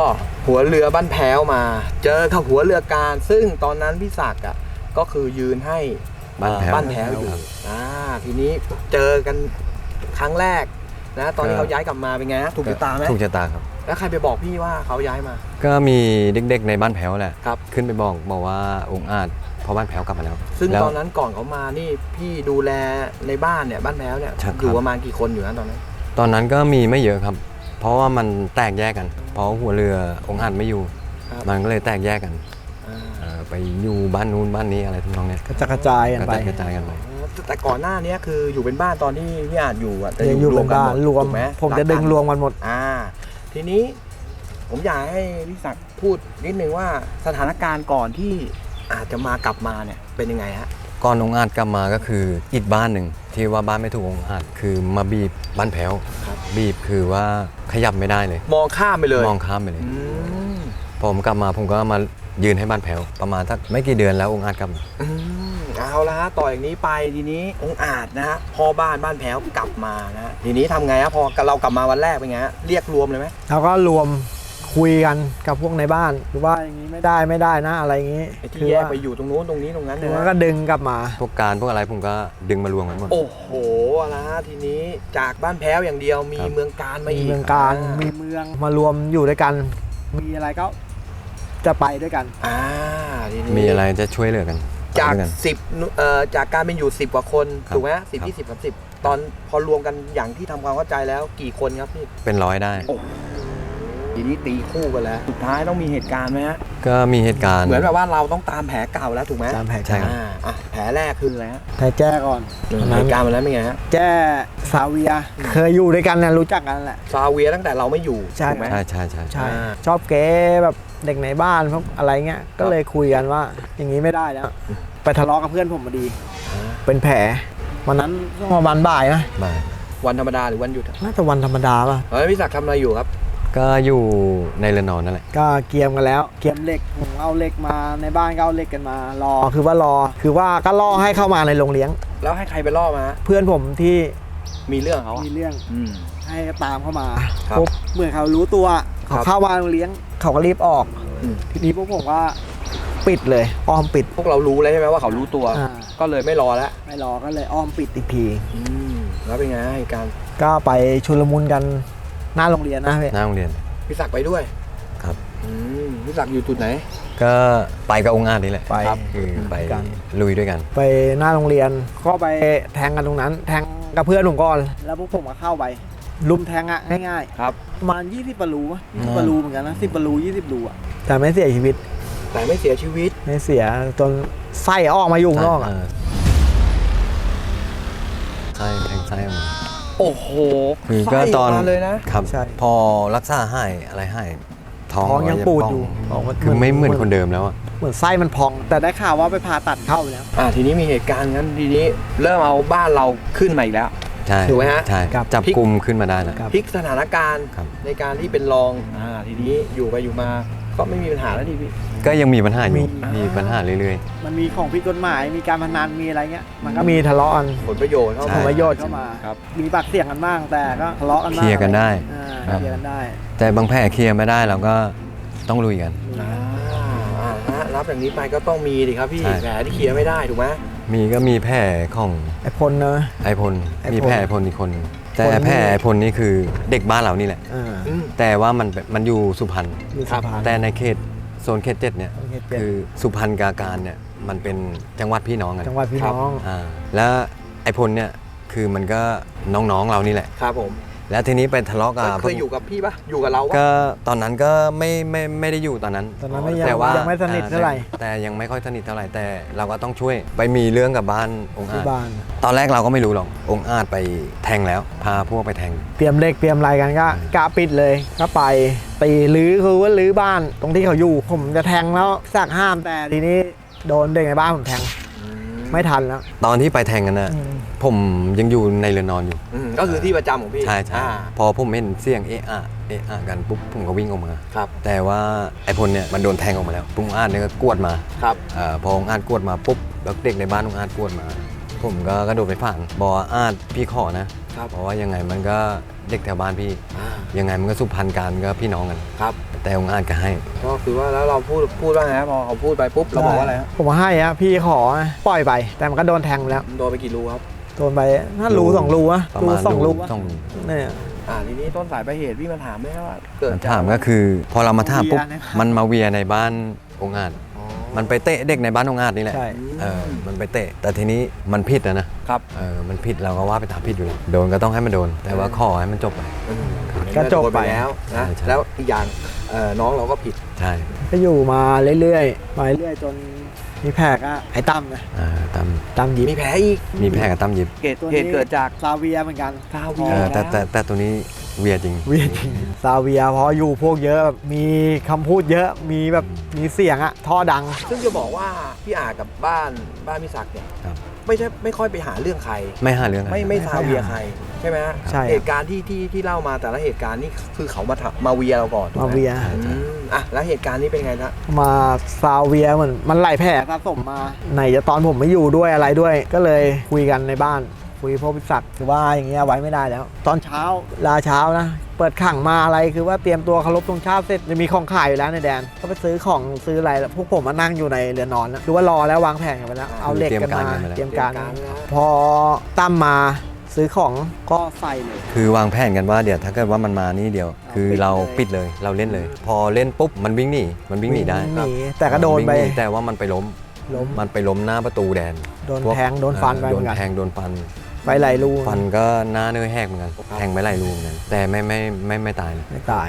[SPEAKER 4] หัวเรือบ้านแพ้วมา เจอกับหัวเรือการ ซึ่งตอนนั้นพี่ศักดิ์อะก็คือยืนให้
[SPEAKER 2] บ้านแพ้ว
[SPEAKER 4] บ้านแพ้วอยู่
[SPEAKER 2] ครับ
[SPEAKER 4] อ่าทีนี้เจอกันครั้งแรก นะตอนที่
[SPEAKER 2] ครับ
[SPEAKER 4] เขาย้ายกลับมาเป็นไงฮะถูกชะตาไหม
[SPEAKER 2] ถูกชะตาครับ
[SPEAKER 4] แล้วใครไปบอกพี่ว่าเขาย้ายมา
[SPEAKER 2] ก็มีเด็กๆในบ้านแพ้วแหละ
[SPEAKER 4] ครับ
[SPEAKER 2] ขึ้นไปบอกบอกว่าองค์อาจเพราะบ้านแพ้วกลับมาแล้ว
[SPEAKER 4] ซึ่ง
[SPEAKER 2] แล้ว
[SPEAKER 4] ตอนนั้นก่อนเขามานี่พี่ดูแลในบ้านเนี่ยบ้านแพ้วเนี่ย
[SPEAKER 2] ครับ
[SPEAKER 4] อยู่ประมาณกี่คนอยู่นะตอนนั้น
[SPEAKER 2] ตอนนั้นก็มีไม่เยอะครับ เพราะว่ามันแตกแยกกัน เพราะหัวเรือองค์อาจไม่อยู่
[SPEAKER 4] ครับ
[SPEAKER 2] มันก็เลยแตกแยกกัน
[SPEAKER 4] อ่า
[SPEAKER 2] เอ่อไปอยู่บ้านนู้นบ้านนี้อะไรทำนองเนี้ย
[SPEAKER 1] กระจายกระจายกัน
[SPEAKER 2] ก็
[SPEAKER 1] ไป
[SPEAKER 2] กระจายกันไป
[SPEAKER 4] แต่ก่อนหน้านี้คืออยู่เป็นบ้านตอนที่พี่อาจอยู่อะแต่
[SPEAKER 1] ยังอยู่เป็นบ้านรวม
[SPEAKER 4] ถูกไห
[SPEAKER 1] ผมจะดึงรวมกันหมด
[SPEAKER 4] อ่า ทีนี้ผมอยากให้พี่ศักดิ์พูดนิดนึงว่าสถานการณ์ก่อนที่อาจจะมากลับมาเนี่ยเป็นยังไงฮะ
[SPEAKER 2] ก่อนองค์อาจกลับมาก็คืออีกบ้านหนึ่งที่ว่าบ้านไม่ถูกองค์อาจคือมาบีบบ้านแพ้ว
[SPEAKER 4] ครับ
[SPEAKER 2] บีบคือว่าขยับไม่ได้เลย
[SPEAKER 4] มองข้ามไปเลย
[SPEAKER 2] มองข้ามไปเลย
[SPEAKER 4] อืม
[SPEAKER 2] พอผมกลับมาผมก็มา ยืนให้บ้านแพ้วประมาณสักไม่กี่เดือนแล้วองค์อาจกลับมา
[SPEAKER 4] อืมเอาละฮะต่ออย่างนี้ไปทีนี้องค์อาจนะฮะพ่อบ้านบ้านแพ้วกลับมานะฮะทีนี้ทำไงฮะพอเรากลับมาวันแรกเป็นไงฮะเรียกรวมเลยไหม
[SPEAKER 1] เราก็รวมคุยกันกับพวกในบ้านหรือว่าอย่างนี้ไม่ได้ไม่ได้นะอะไรอย่างนี้
[SPEAKER 4] ไอ้ที่
[SPEAKER 1] คือ
[SPEAKER 4] แยก
[SPEAKER 1] ว่า
[SPEAKER 4] ไปอยู่ตรงนู้นตรงนี้ตรงนั้น
[SPEAKER 1] ถึ
[SPEAKER 4] เนี่
[SPEAKER 1] ง
[SPEAKER 4] ย
[SPEAKER 1] แล้ว
[SPEAKER 4] นะ
[SPEAKER 1] ก็ดึงกลับมา
[SPEAKER 2] พวกการพวกอะไรผมก็ดึงมารวมกันหมด
[SPEAKER 4] โอ้โหเอาละฮะทีนี้จากบ้านแพ้วอย่างเดียวมี
[SPEAKER 2] ครับ
[SPEAKER 4] เมืองการมา
[SPEAKER 1] มี
[SPEAKER 4] อีก
[SPEAKER 1] เมืองการ
[SPEAKER 4] อ่
[SPEAKER 1] มีเมืองมารวมอยู่ด้วยกัน มีอะไรก็ จะไปด้วยกัน
[SPEAKER 4] อ่าทีนี้
[SPEAKER 2] มีอะไรจะช่วยเหลือกัน
[SPEAKER 4] จาก
[SPEAKER 2] ไปด้วยกัน
[SPEAKER 4] สิบเอ่อจากการเป็นอยู่สิบกว่าคน
[SPEAKER 2] ครับ
[SPEAKER 4] ถูกไหมสิบ
[SPEAKER 2] ครับ
[SPEAKER 4] ยี่สิบสามสิบตอนพอรวมกันอย่างที่ทำความเข้าใจแล้วกี่คนครับพี่
[SPEAKER 2] เป็นร้อยได้
[SPEAKER 4] ทีนี้ตีคู่กันแล้ว สุดท้ายต้องมีเหตุการณ์ไหมฮะ
[SPEAKER 2] ก็มีเหตุการณ์
[SPEAKER 4] เหมือนแบบว่าเราต้องตามแผลเก่าแล้วถูกไหม
[SPEAKER 1] ตามแผน
[SPEAKER 2] ใช่ ครับ
[SPEAKER 4] อ่าอะแผลแรกคืออะไรฮะ
[SPEAKER 1] ไทยแจ้ก่อน
[SPEAKER 4] เหตุการณ์มันแล้วเป็นไงฮะ
[SPEAKER 1] แจ้ซาเวียเคยอยู่ด้วยกันนะรู้จักกันแหละ
[SPEAKER 4] ซาเวียตั้งแต่เราไม่อยู่
[SPEAKER 1] ใช่
[SPEAKER 4] ถูกไหม
[SPEAKER 2] ใช่ใช่ใช่
[SPEAKER 1] ใช่
[SPEAKER 4] อ่า
[SPEAKER 1] ชอบเก๋แบบ เด็กในบ้านพวกอะไรเงี้ย ก็เลยคุยกันว่า อย่างนี้ไม่ได้แล้ว ไปทะเลาะกับเพื่อนผมมาดี
[SPEAKER 4] อ่า
[SPEAKER 1] เป็นแผลวันนั้นช่วงประมาณบ่ายนะ
[SPEAKER 2] มา
[SPEAKER 4] วันธรรมดาหรือวันหยุดอะ
[SPEAKER 1] น่าจะวันธรรมดาป่ะ
[SPEAKER 4] เฮ้ยพี่ศักดิ์ทำอะไรอยู่ครับ
[SPEAKER 2] ก็อยู่ในเรือนนอนนั่นแหละ
[SPEAKER 1] ก็เกียมกันแล้ว เกียมเหล็กผมเอาเหล็กมาในบ้านก็เอาเหล็กกันมารอคือว่ารอ คือว่าก็ล่อให้เข้ามาในโรงเลี้ยง
[SPEAKER 4] แล้วให้ใครไปล่อมาฮะ
[SPEAKER 1] เพื่อนผมที่
[SPEAKER 4] มีเรื่องเขาอะ
[SPEAKER 1] มีเรื่อง
[SPEAKER 4] อืม
[SPEAKER 1] ให้ตามเข้ามา
[SPEAKER 4] ครับ
[SPEAKER 1] ปุ๊บเหมือนเขารู้ตัว
[SPEAKER 4] ครั
[SPEAKER 1] เขา
[SPEAKER 4] บ
[SPEAKER 1] เข้ามาโรงเลี้ยงเขาก็รีบออก
[SPEAKER 4] อืม
[SPEAKER 1] ทีนี้พวกผมก็ปิดเลยอ้อมปิด
[SPEAKER 4] พวกเรารู้แล้วใช่ไหมว่าเขารู้ตัว
[SPEAKER 1] อ่า
[SPEAKER 4] ก็เลยไม่รอแล้ว
[SPEAKER 1] ไม่รอก็เลยอ้อมปิดอีกที
[SPEAKER 4] อืมแล้วเป็นไงฮะเหตุการณ์
[SPEAKER 1] ก็ไปชุลมุนกันหน้าโรงเรียนนะพี่
[SPEAKER 2] หน้าโรงเรียน
[SPEAKER 4] พี่ศักดิ์ไปด้วย
[SPEAKER 2] ครับ
[SPEAKER 4] อืมพี่ศักดิ์อยู่จุดไหน
[SPEAKER 2] ก็ไปกับองค์อาจนี่แหละ
[SPEAKER 1] ไป
[SPEAKER 2] ครับ คือไป
[SPEAKER 1] กัน
[SPEAKER 2] ลุยด้วยกัน
[SPEAKER 1] ไปหน้าโรงเรียนก็ไปแทงกันตรงนั้น แทงกับเพื่อนผมก่อนแล้วพวกผมก็เข้าไป ลุมแทงอะง่าย
[SPEAKER 4] ครับ
[SPEAKER 1] ๆประมาณ20ปะรูอะ
[SPEAKER 2] อืม
[SPEAKER 1] 20ปะรูเหมือนกันนะ10ปะรู20รูอะแต่ไม่เสียชีวิต
[SPEAKER 4] แต่ไม่เสียชีวิต
[SPEAKER 1] ไม่เสียจนไส้ออกมาอยู่ข้างนอกอะ
[SPEAKER 2] เใช่แทงไส้ออกมา
[SPEAKER 4] โอ้โห
[SPEAKER 2] คือก็
[SPEAKER 4] ไส้
[SPEAKER 2] ตอน
[SPEAKER 4] มาเลยนะ
[SPEAKER 2] ครับ
[SPEAKER 1] ใช่
[SPEAKER 2] พอรักษาให้อะไรให้ท้อง
[SPEAKER 1] ท้องยัง
[SPEAKER 2] ก็
[SPEAKER 1] ปูด
[SPEAKER 2] ป่
[SPEAKER 1] อยู่ท้องมัน
[SPEAKER 2] คือไม่เหมือนคนเดิมแล้วอะ
[SPEAKER 1] เหมือนไส้มันพอง แต่ได้ข่าวว่าไปผ่าตัดเข้าไปแล้ว
[SPEAKER 4] อ่าทีนี้มีเหตุการณ์งั้นทีนี้เริ่มเอาบ้านเราขึ้นมาอีกแล้ว
[SPEAKER 2] ใช่
[SPEAKER 4] ถูกไหมฮะ
[SPEAKER 2] ใช่
[SPEAKER 1] ครับ
[SPEAKER 2] จับกลุ่มขึ้นมาได้แล้ว
[SPEAKER 1] ครับ
[SPEAKER 4] พลิกสถานการณ์
[SPEAKER 2] ครับ
[SPEAKER 4] ในการที่เป็นรองอ่าทีนี้อยู่ไปอยู่มาก็ไม่มีปัญหาแล้วดิพี่
[SPEAKER 2] ก็ยังมีปัญหาอยู่
[SPEAKER 1] มี
[SPEAKER 2] มีปัญหาเรื่อย
[SPEAKER 1] มันมีของผิดกฎหมายมีการพนันมีอะไรเงี้ย มันก็มีทะเลาะกัน
[SPEAKER 4] ผลประโยชน์เข้า
[SPEAKER 2] ใช่
[SPEAKER 1] ผ
[SPEAKER 4] มา
[SPEAKER 1] ลประโยชน์ เข้ามา
[SPEAKER 4] ครับ
[SPEAKER 1] มีปากเสียงกันบ้างแต่ก็ทะเลาะกัน
[SPEAKER 2] ๆ
[SPEAKER 1] บ้าง
[SPEAKER 2] เคลียร์กันได้
[SPEAKER 1] อ่า
[SPEAKER 2] ครับ
[SPEAKER 1] เคลียร์กันได้
[SPEAKER 2] แต่บางแผลเคลียร์ไม่ได้เราก็ต้องลุยกัน
[SPEAKER 4] อ่าอ่าฮะรับอย่างนี้ไปก็ต้องมีดิครับพี่
[SPEAKER 2] ใช่
[SPEAKER 4] แผลที่เคลียร์ไม่ได้ถูกไหม
[SPEAKER 2] มีก็มีแผลของ
[SPEAKER 1] ไอ้พลเนอะ
[SPEAKER 2] ไอพล
[SPEAKER 1] ไอพล
[SPEAKER 2] มีแผลไอพลอีกคนหนึ่งแต่
[SPEAKER 1] คนนี้
[SPEAKER 2] แผลไอพลนี่คือเด็กบ้านเรานี่แหละ
[SPEAKER 1] อ่า
[SPEAKER 4] อืม
[SPEAKER 2] แต่ว่ามันเป็นมันอยู่สุพรรณ
[SPEAKER 1] มี
[SPEAKER 4] ครั
[SPEAKER 1] สะ
[SPEAKER 4] บ
[SPEAKER 1] พาน
[SPEAKER 2] แต่ในเขตโซนเขตเจ็ดเนี่ย
[SPEAKER 1] เขตเจ็ด
[SPEAKER 2] คือสุพรรณกาการเนี่ยมันเป็นจังหวัดพี่น้องกัน
[SPEAKER 1] จังหวัดพี่น้อง
[SPEAKER 2] อ่าแล้วไอพลเนี่ยคือมันก็น้องๆเรานี่แหละ
[SPEAKER 4] ครับผม
[SPEAKER 2] แแล้วทีนี้ไปทะเลาะกับ
[SPEAKER 4] เคยอยู่กับพี่ปะอยู่กับเราปะ
[SPEAKER 2] ก็ตอนนั้นก็ไม่ไม่ไม่ได้อยู่ตอนนั้น
[SPEAKER 1] ตอนนั้นไม่ยัง
[SPEAKER 2] แต่ว่า
[SPEAKER 1] ยังไม่สนิทเท่าไหร่
[SPEAKER 2] แต่ยังไม่ค่อยสนิทเท่าไหร่แต่เราก็ต้องช่วยไปมีเรื่องกับบ้านองค์
[SPEAKER 1] ที่
[SPEAKER 2] อาจ
[SPEAKER 1] บ้าน
[SPEAKER 2] ตอนแรกเราก็ไม่รู้หรอกองค์อาจไปแทงแล้ว พาพวกไปแทง
[SPEAKER 1] เตรียมเหล็กเตรียมอะไรกันก็กะปิดเลยก็ไปตีรื้อคือว่ารื้อบ้านตรงที่เขาอยู่ ผมจะแทงแล้วสักห้ามแต่ทีนี้โดนเด็กในบ้านผมแทง ไม่ทันแล้ว
[SPEAKER 2] ตอนที่ไปแทงกันนะ
[SPEAKER 1] อืม
[SPEAKER 2] ผมยังอยู่ในเรือนนอนอยู่
[SPEAKER 4] อืมก็คือที่ประจำของพี่
[SPEAKER 2] ใช่ใช่
[SPEAKER 4] อ่า
[SPEAKER 2] พอผมเห็นเสียงเอะอะเอะอะกันปุ๊บผมก็วิ่งออกมา
[SPEAKER 4] ครับ
[SPEAKER 2] แต่ว่าไอ้พลเนี่ยมันโดนแทงออกมาแล้วปุ้งอาจเนี่ยก็กวดมา
[SPEAKER 4] ครับ
[SPEAKER 2] เอ่อพอองค์อาจกวดมาปุ๊บแล้วเด็กในบ้านองค์อาจกวดมา ผมก็กระโดดไปฝังบอกว่าอาจพี่ขอนะครับ เพราะว่ายังไงมันก็ เด็กแถวบ้านพี่
[SPEAKER 4] อ่า
[SPEAKER 2] ยังไงมันก็สุพรรณกันก็พี่น้องกัน
[SPEAKER 4] ครับ
[SPEAKER 2] แต่องค์อาจก็ให้
[SPEAKER 4] ก็คือว่าแล้วเราพูดพูดว่าไงครับพอเขาพูดไปปุ๊บเราบอกว่าอะไรครับ
[SPEAKER 1] ผมให้อะพี่ขอปล่อยไป แต่มันก็โดนแทงไปแล้ว
[SPEAKER 4] โดนไปกี่รูครับ
[SPEAKER 1] โดนไปถ้ารู สองรูอะ
[SPEAKER 2] ประ
[SPEAKER 1] รู
[SPEAKER 2] มาณ
[SPEAKER 1] สองรู
[SPEAKER 2] รู
[SPEAKER 1] อะ
[SPEAKER 2] สองรู
[SPEAKER 1] เนี่ย
[SPEAKER 4] อ่าทีนี้ต้นสายปลายเหตุพี่มาถามไหมว่าเกิด
[SPEAKER 2] มัน
[SPEAKER 4] จ
[SPEAKER 2] ถามก็คือ พอเรามาถามปุ๊บ
[SPEAKER 1] เวียนะครับ
[SPEAKER 2] มันมาเวียในบ้านองค์อาจ
[SPEAKER 4] อ๋อ
[SPEAKER 2] มันไปเตะเด็กในบ้านองค์อาจนี่แหละ
[SPEAKER 1] ใช่
[SPEAKER 2] เออมันไปเตะ แต่ทีนี้มันผิดนะนะครับ เออมันผิดเราก็ว่าไปตามผิดอยู่แล้วโดนก็ต้องให้มันโดน แต่ว่าขอให้มันจบไป
[SPEAKER 4] อืม
[SPEAKER 1] ก็จบไป
[SPEAKER 4] โดนแล้วนะ
[SPEAKER 2] ใช่ใช่
[SPEAKER 4] แล้วอีกอย่างเอ่อน้องเราก็ผิด
[SPEAKER 2] ใช่
[SPEAKER 1] ก็อยู่มาเรื่อยๆมาเรื่อยๆจนมีแผลก็ไอ้ตั้มนะ
[SPEAKER 2] อ่าตาม
[SPEAKER 1] ตั้มยิบ
[SPEAKER 4] มีแผลอีก
[SPEAKER 2] มีแพ้กับตั้มยิบ
[SPEAKER 4] เหตุเหตุเกิดจาก
[SPEAKER 1] ซาเวียเหมือนกัน
[SPEAKER 4] ซาเวี
[SPEAKER 2] เอยอแต่แต่แต่ตัวนี้ เวียจริง
[SPEAKER 1] เวียจริงซาเวียเพราะอยู่พวกเยอะแบบมีคำพูดเยอะมีแบบมีเสียงอะท่อดัง
[SPEAKER 4] ซึ่งจะบอกว่าพี่อากับบ้านบ้านพี่ศักดิ์เนี่ย
[SPEAKER 2] ครับ
[SPEAKER 4] ไม่ใช่ไม่ค่อยไปหาเรื่องใคร
[SPEAKER 2] ไม่หาเรื่องอะร
[SPEAKER 4] ไม่ไม่
[SPEAKER 1] ไม่
[SPEAKER 4] ซาเวียใครใช่ไหมฮะ
[SPEAKER 1] ใช่ครับ
[SPEAKER 4] เหตุการณ์ที่ที่ที่เล่ามาแต่ละเหตุการณ์นี่คือเขามาทำมาเวียเราก่อนถูก
[SPEAKER 1] มา
[SPEAKER 4] ไห
[SPEAKER 1] เวีย
[SPEAKER 2] ใช่
[SPEAKER 4] อื
[SPEAKER 2] ใช่
[SPEAKER 4] มอะแล้วเหตุการณ์นี้เป็นไงนะ
[SPEAKER 1] มาซาเวียเหมือนมันไหลแผลสะสมมาไหนจะตอนผมไม่อยู่ด้วยอะไรด้วย ก็เลยคุยกันในบ้าน คุยพวกพิศักดิ์คือว่าอย่างเงี้ยไว้ไม่ได้แล้ว ตอนเช้าลาเช้านะ เปิดขังมาอะไรคือว่าเตรียมตัวเคารพตรงชาติเสร็จจะมีของขายอยู่แล้วในแดน ก็ไปซื้อของซื้ออะไรแล้วพวกผมมานั่งอยู่ในเรือนนอนแล้วคือว่ารอแล้ววางแผนกันไปแล้วเอาเหล็กกันมาเตรียมการ
[SPEAKER 4] เตรียมการไว้แล้ว
[SPEAKER 1] พอตั้มมาซื้อของก็ใส่เลย
[SPEAKER 2] คือวางแผนกันว่าเดี๋ยวถ้าเกิดว่ามันมานี่เดียว คือเราปิดเลยเราเล่นเลย พอเล่นปุ๊บมันวิ่งหนีมันวิ่งหนีได้
[SPEAKER 1] หนีแต่ก็โดนไป
[SPEAKER 2] วิ่งหแต่ว่ามันไปล้ม
[SPEAKER 1] ล้ม
[SPEAKER 2] มันไปล้มหน้าประตูแดน
[SPEAKER 1] โดน
[SPEAKER 2] พวก
[SPEAKER 1] แทงโดนฟันไป
[SPEAKER 2] โด
[SPEAKER 1] เหมื
[SPEAKER 2] น
[SPEAKER 1] อนกัน
[SPEAKER 2] แทงโดนฟัน
[SPEAKER 1] ไปไหลายรู
[SPEAKER 2] ฟันก็หน้าเนื้อแหกเหมือนกันแทงไปหลายรูเหมือนกันแต่ไม่ไม่ไม่ไม่ตายนะ
[SPEAKER 1] ไม่ตาย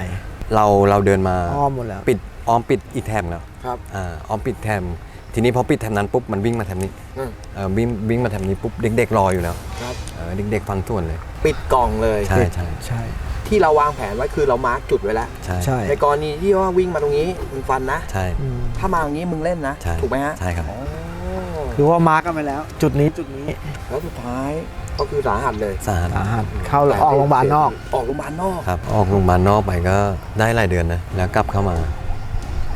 [SPEAKER 2] เราเราเดินมา
[SPEAKER 1] อ้อมหมดแล้ว
[SPEAKER 2] ปิดอ้อมปิดอีกแถมแล้ว
[SPEAKER 4] ครับ
[SPEAKER 2] อ่าอ้อมปิดแถมทีนี้พอปิดแถมนั้นปุ๊บมันวิ่งมาแถมนี้
[SPEAKER 4] อืม
[SPEAKER 2] เออวิ่งวิ่งมาแถมนี้ปุ๊บเด็กๆรออยู่แล้ว
[SPEAKER 4] ครับ
[SPEAKER 2] เออเด็กๆฟังส่วนเลย
[SPEAKER 4] ปิดกล่องเลย
[SPEAKER 2] ใช่ใช่
[SPEAKER 1] ใช่
[SPEAKER 4] ที่เราวางแผนไว้คือเรามาร์กจุดไว้แล้ว
[SPEAKER 2] ใช่
[SPEAKER 1] ใช่
[SPEAKER 4] ในกรณีที่ว่าวิ่งมาตรงนี้มึงฟันนะ
[SPEAKER 2] ใช่
[SPEAKER 1] อืม
[SPEAKER 4] ถ้ามาอย่างนี้มึงเล่นนะ
[SPEAKER 2] ใช่
[SPEAKER 4] ถูกไหมฮะ
[SPEAKER 2] ใช่ครับ
[SPEAKER 4] อ๋อ
[SPEAKER 1] คือว่ามาร์กกันไปแล้ว จุดนี้จุดนี้
[SPEAKER 4] แล้วสุดท้าย ก็คือสาหัสเลย
[SPEAKER 2] สาหัส
[SPEAKER 1] สาหัสเข้าออกโรงพยาบาลนอก
[SPEAKER 4] ออกโรงพยาบาลนอก
[SPEAKER 2] ครับ ออกโรงพยาบาลนอกไปก็ได้หลายเดือนนะแล้วกลับเข้ามา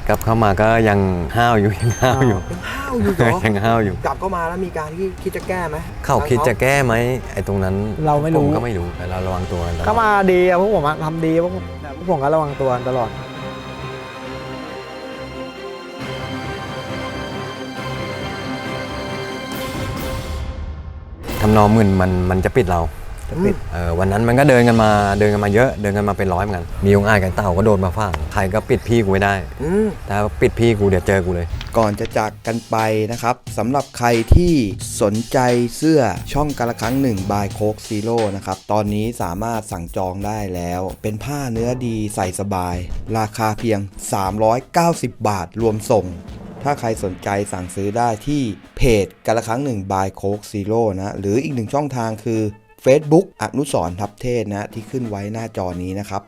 [SPEAKER 2] กลับเข้ามาก็ยังห้าวอยู่ยังห้าวอยู่
[SPEAKER 4] ยังห้าวอยู่เหรอ
[SPEAKER 2] ยังห้าวอยู่
[SPEAKER 4] กลับเข้ามาแล้วมีการที่คิดจะแก้ไหม
[SPEAKER 2] เขาคิดจะแก้ไหมไอ้ตรงนั้น
[SPEAKER 1] เราไม่รู้
[SPEAKER 2] ผมก็ไม่รู้แต่เราระวังตัวกันตลอด
[SPEAKER 1] เข้ามาดีอะพวกผมอะทำดีพวกผมแต่พวกผมก็ระวังตัวตลอด
[SPEAKER 2] นองมึนมันมันจะปิดเรา
[SPEAKER 1] จะปิด
[SPEAKER 2] เออวันนั้นมันก็เดินกันมาเดินกันมาเยอะเดินกันมาเป็นร้อยเหมือนกันมีองค์อาจกับเต่าก็โดนมาฟังใครก็ปิดพี่กูไม่ได้
[SPEAKER 4] อืม
[SPEAKER 2] ถ้าปิดพี่กูเดี๋ยวเจอกูเลย
[SPEAKER 4] ก่อนจะจากกันไปนะครับสำหรับใครที่สนใจเสื้อช่องกาละครั้งหนึ่งบายโคกซีโร่นะครับตอนนี้สามารถสั่งจองได้แล้ว เป็นผ้าเนื้อดีใส่สบาย ราคาเพียง 390 บาทรวมส่ง ถ้าใครสนใจสั่งซื้อได้ที่เพจกะละครั้งหนึ่งบายโคกซีโร่นะ หรืออีกหนึ่งช่องทางคือ Facebook อนุสรทับเทศนะ ที่ขึ้นไว้หน้าจอนี้นะครับ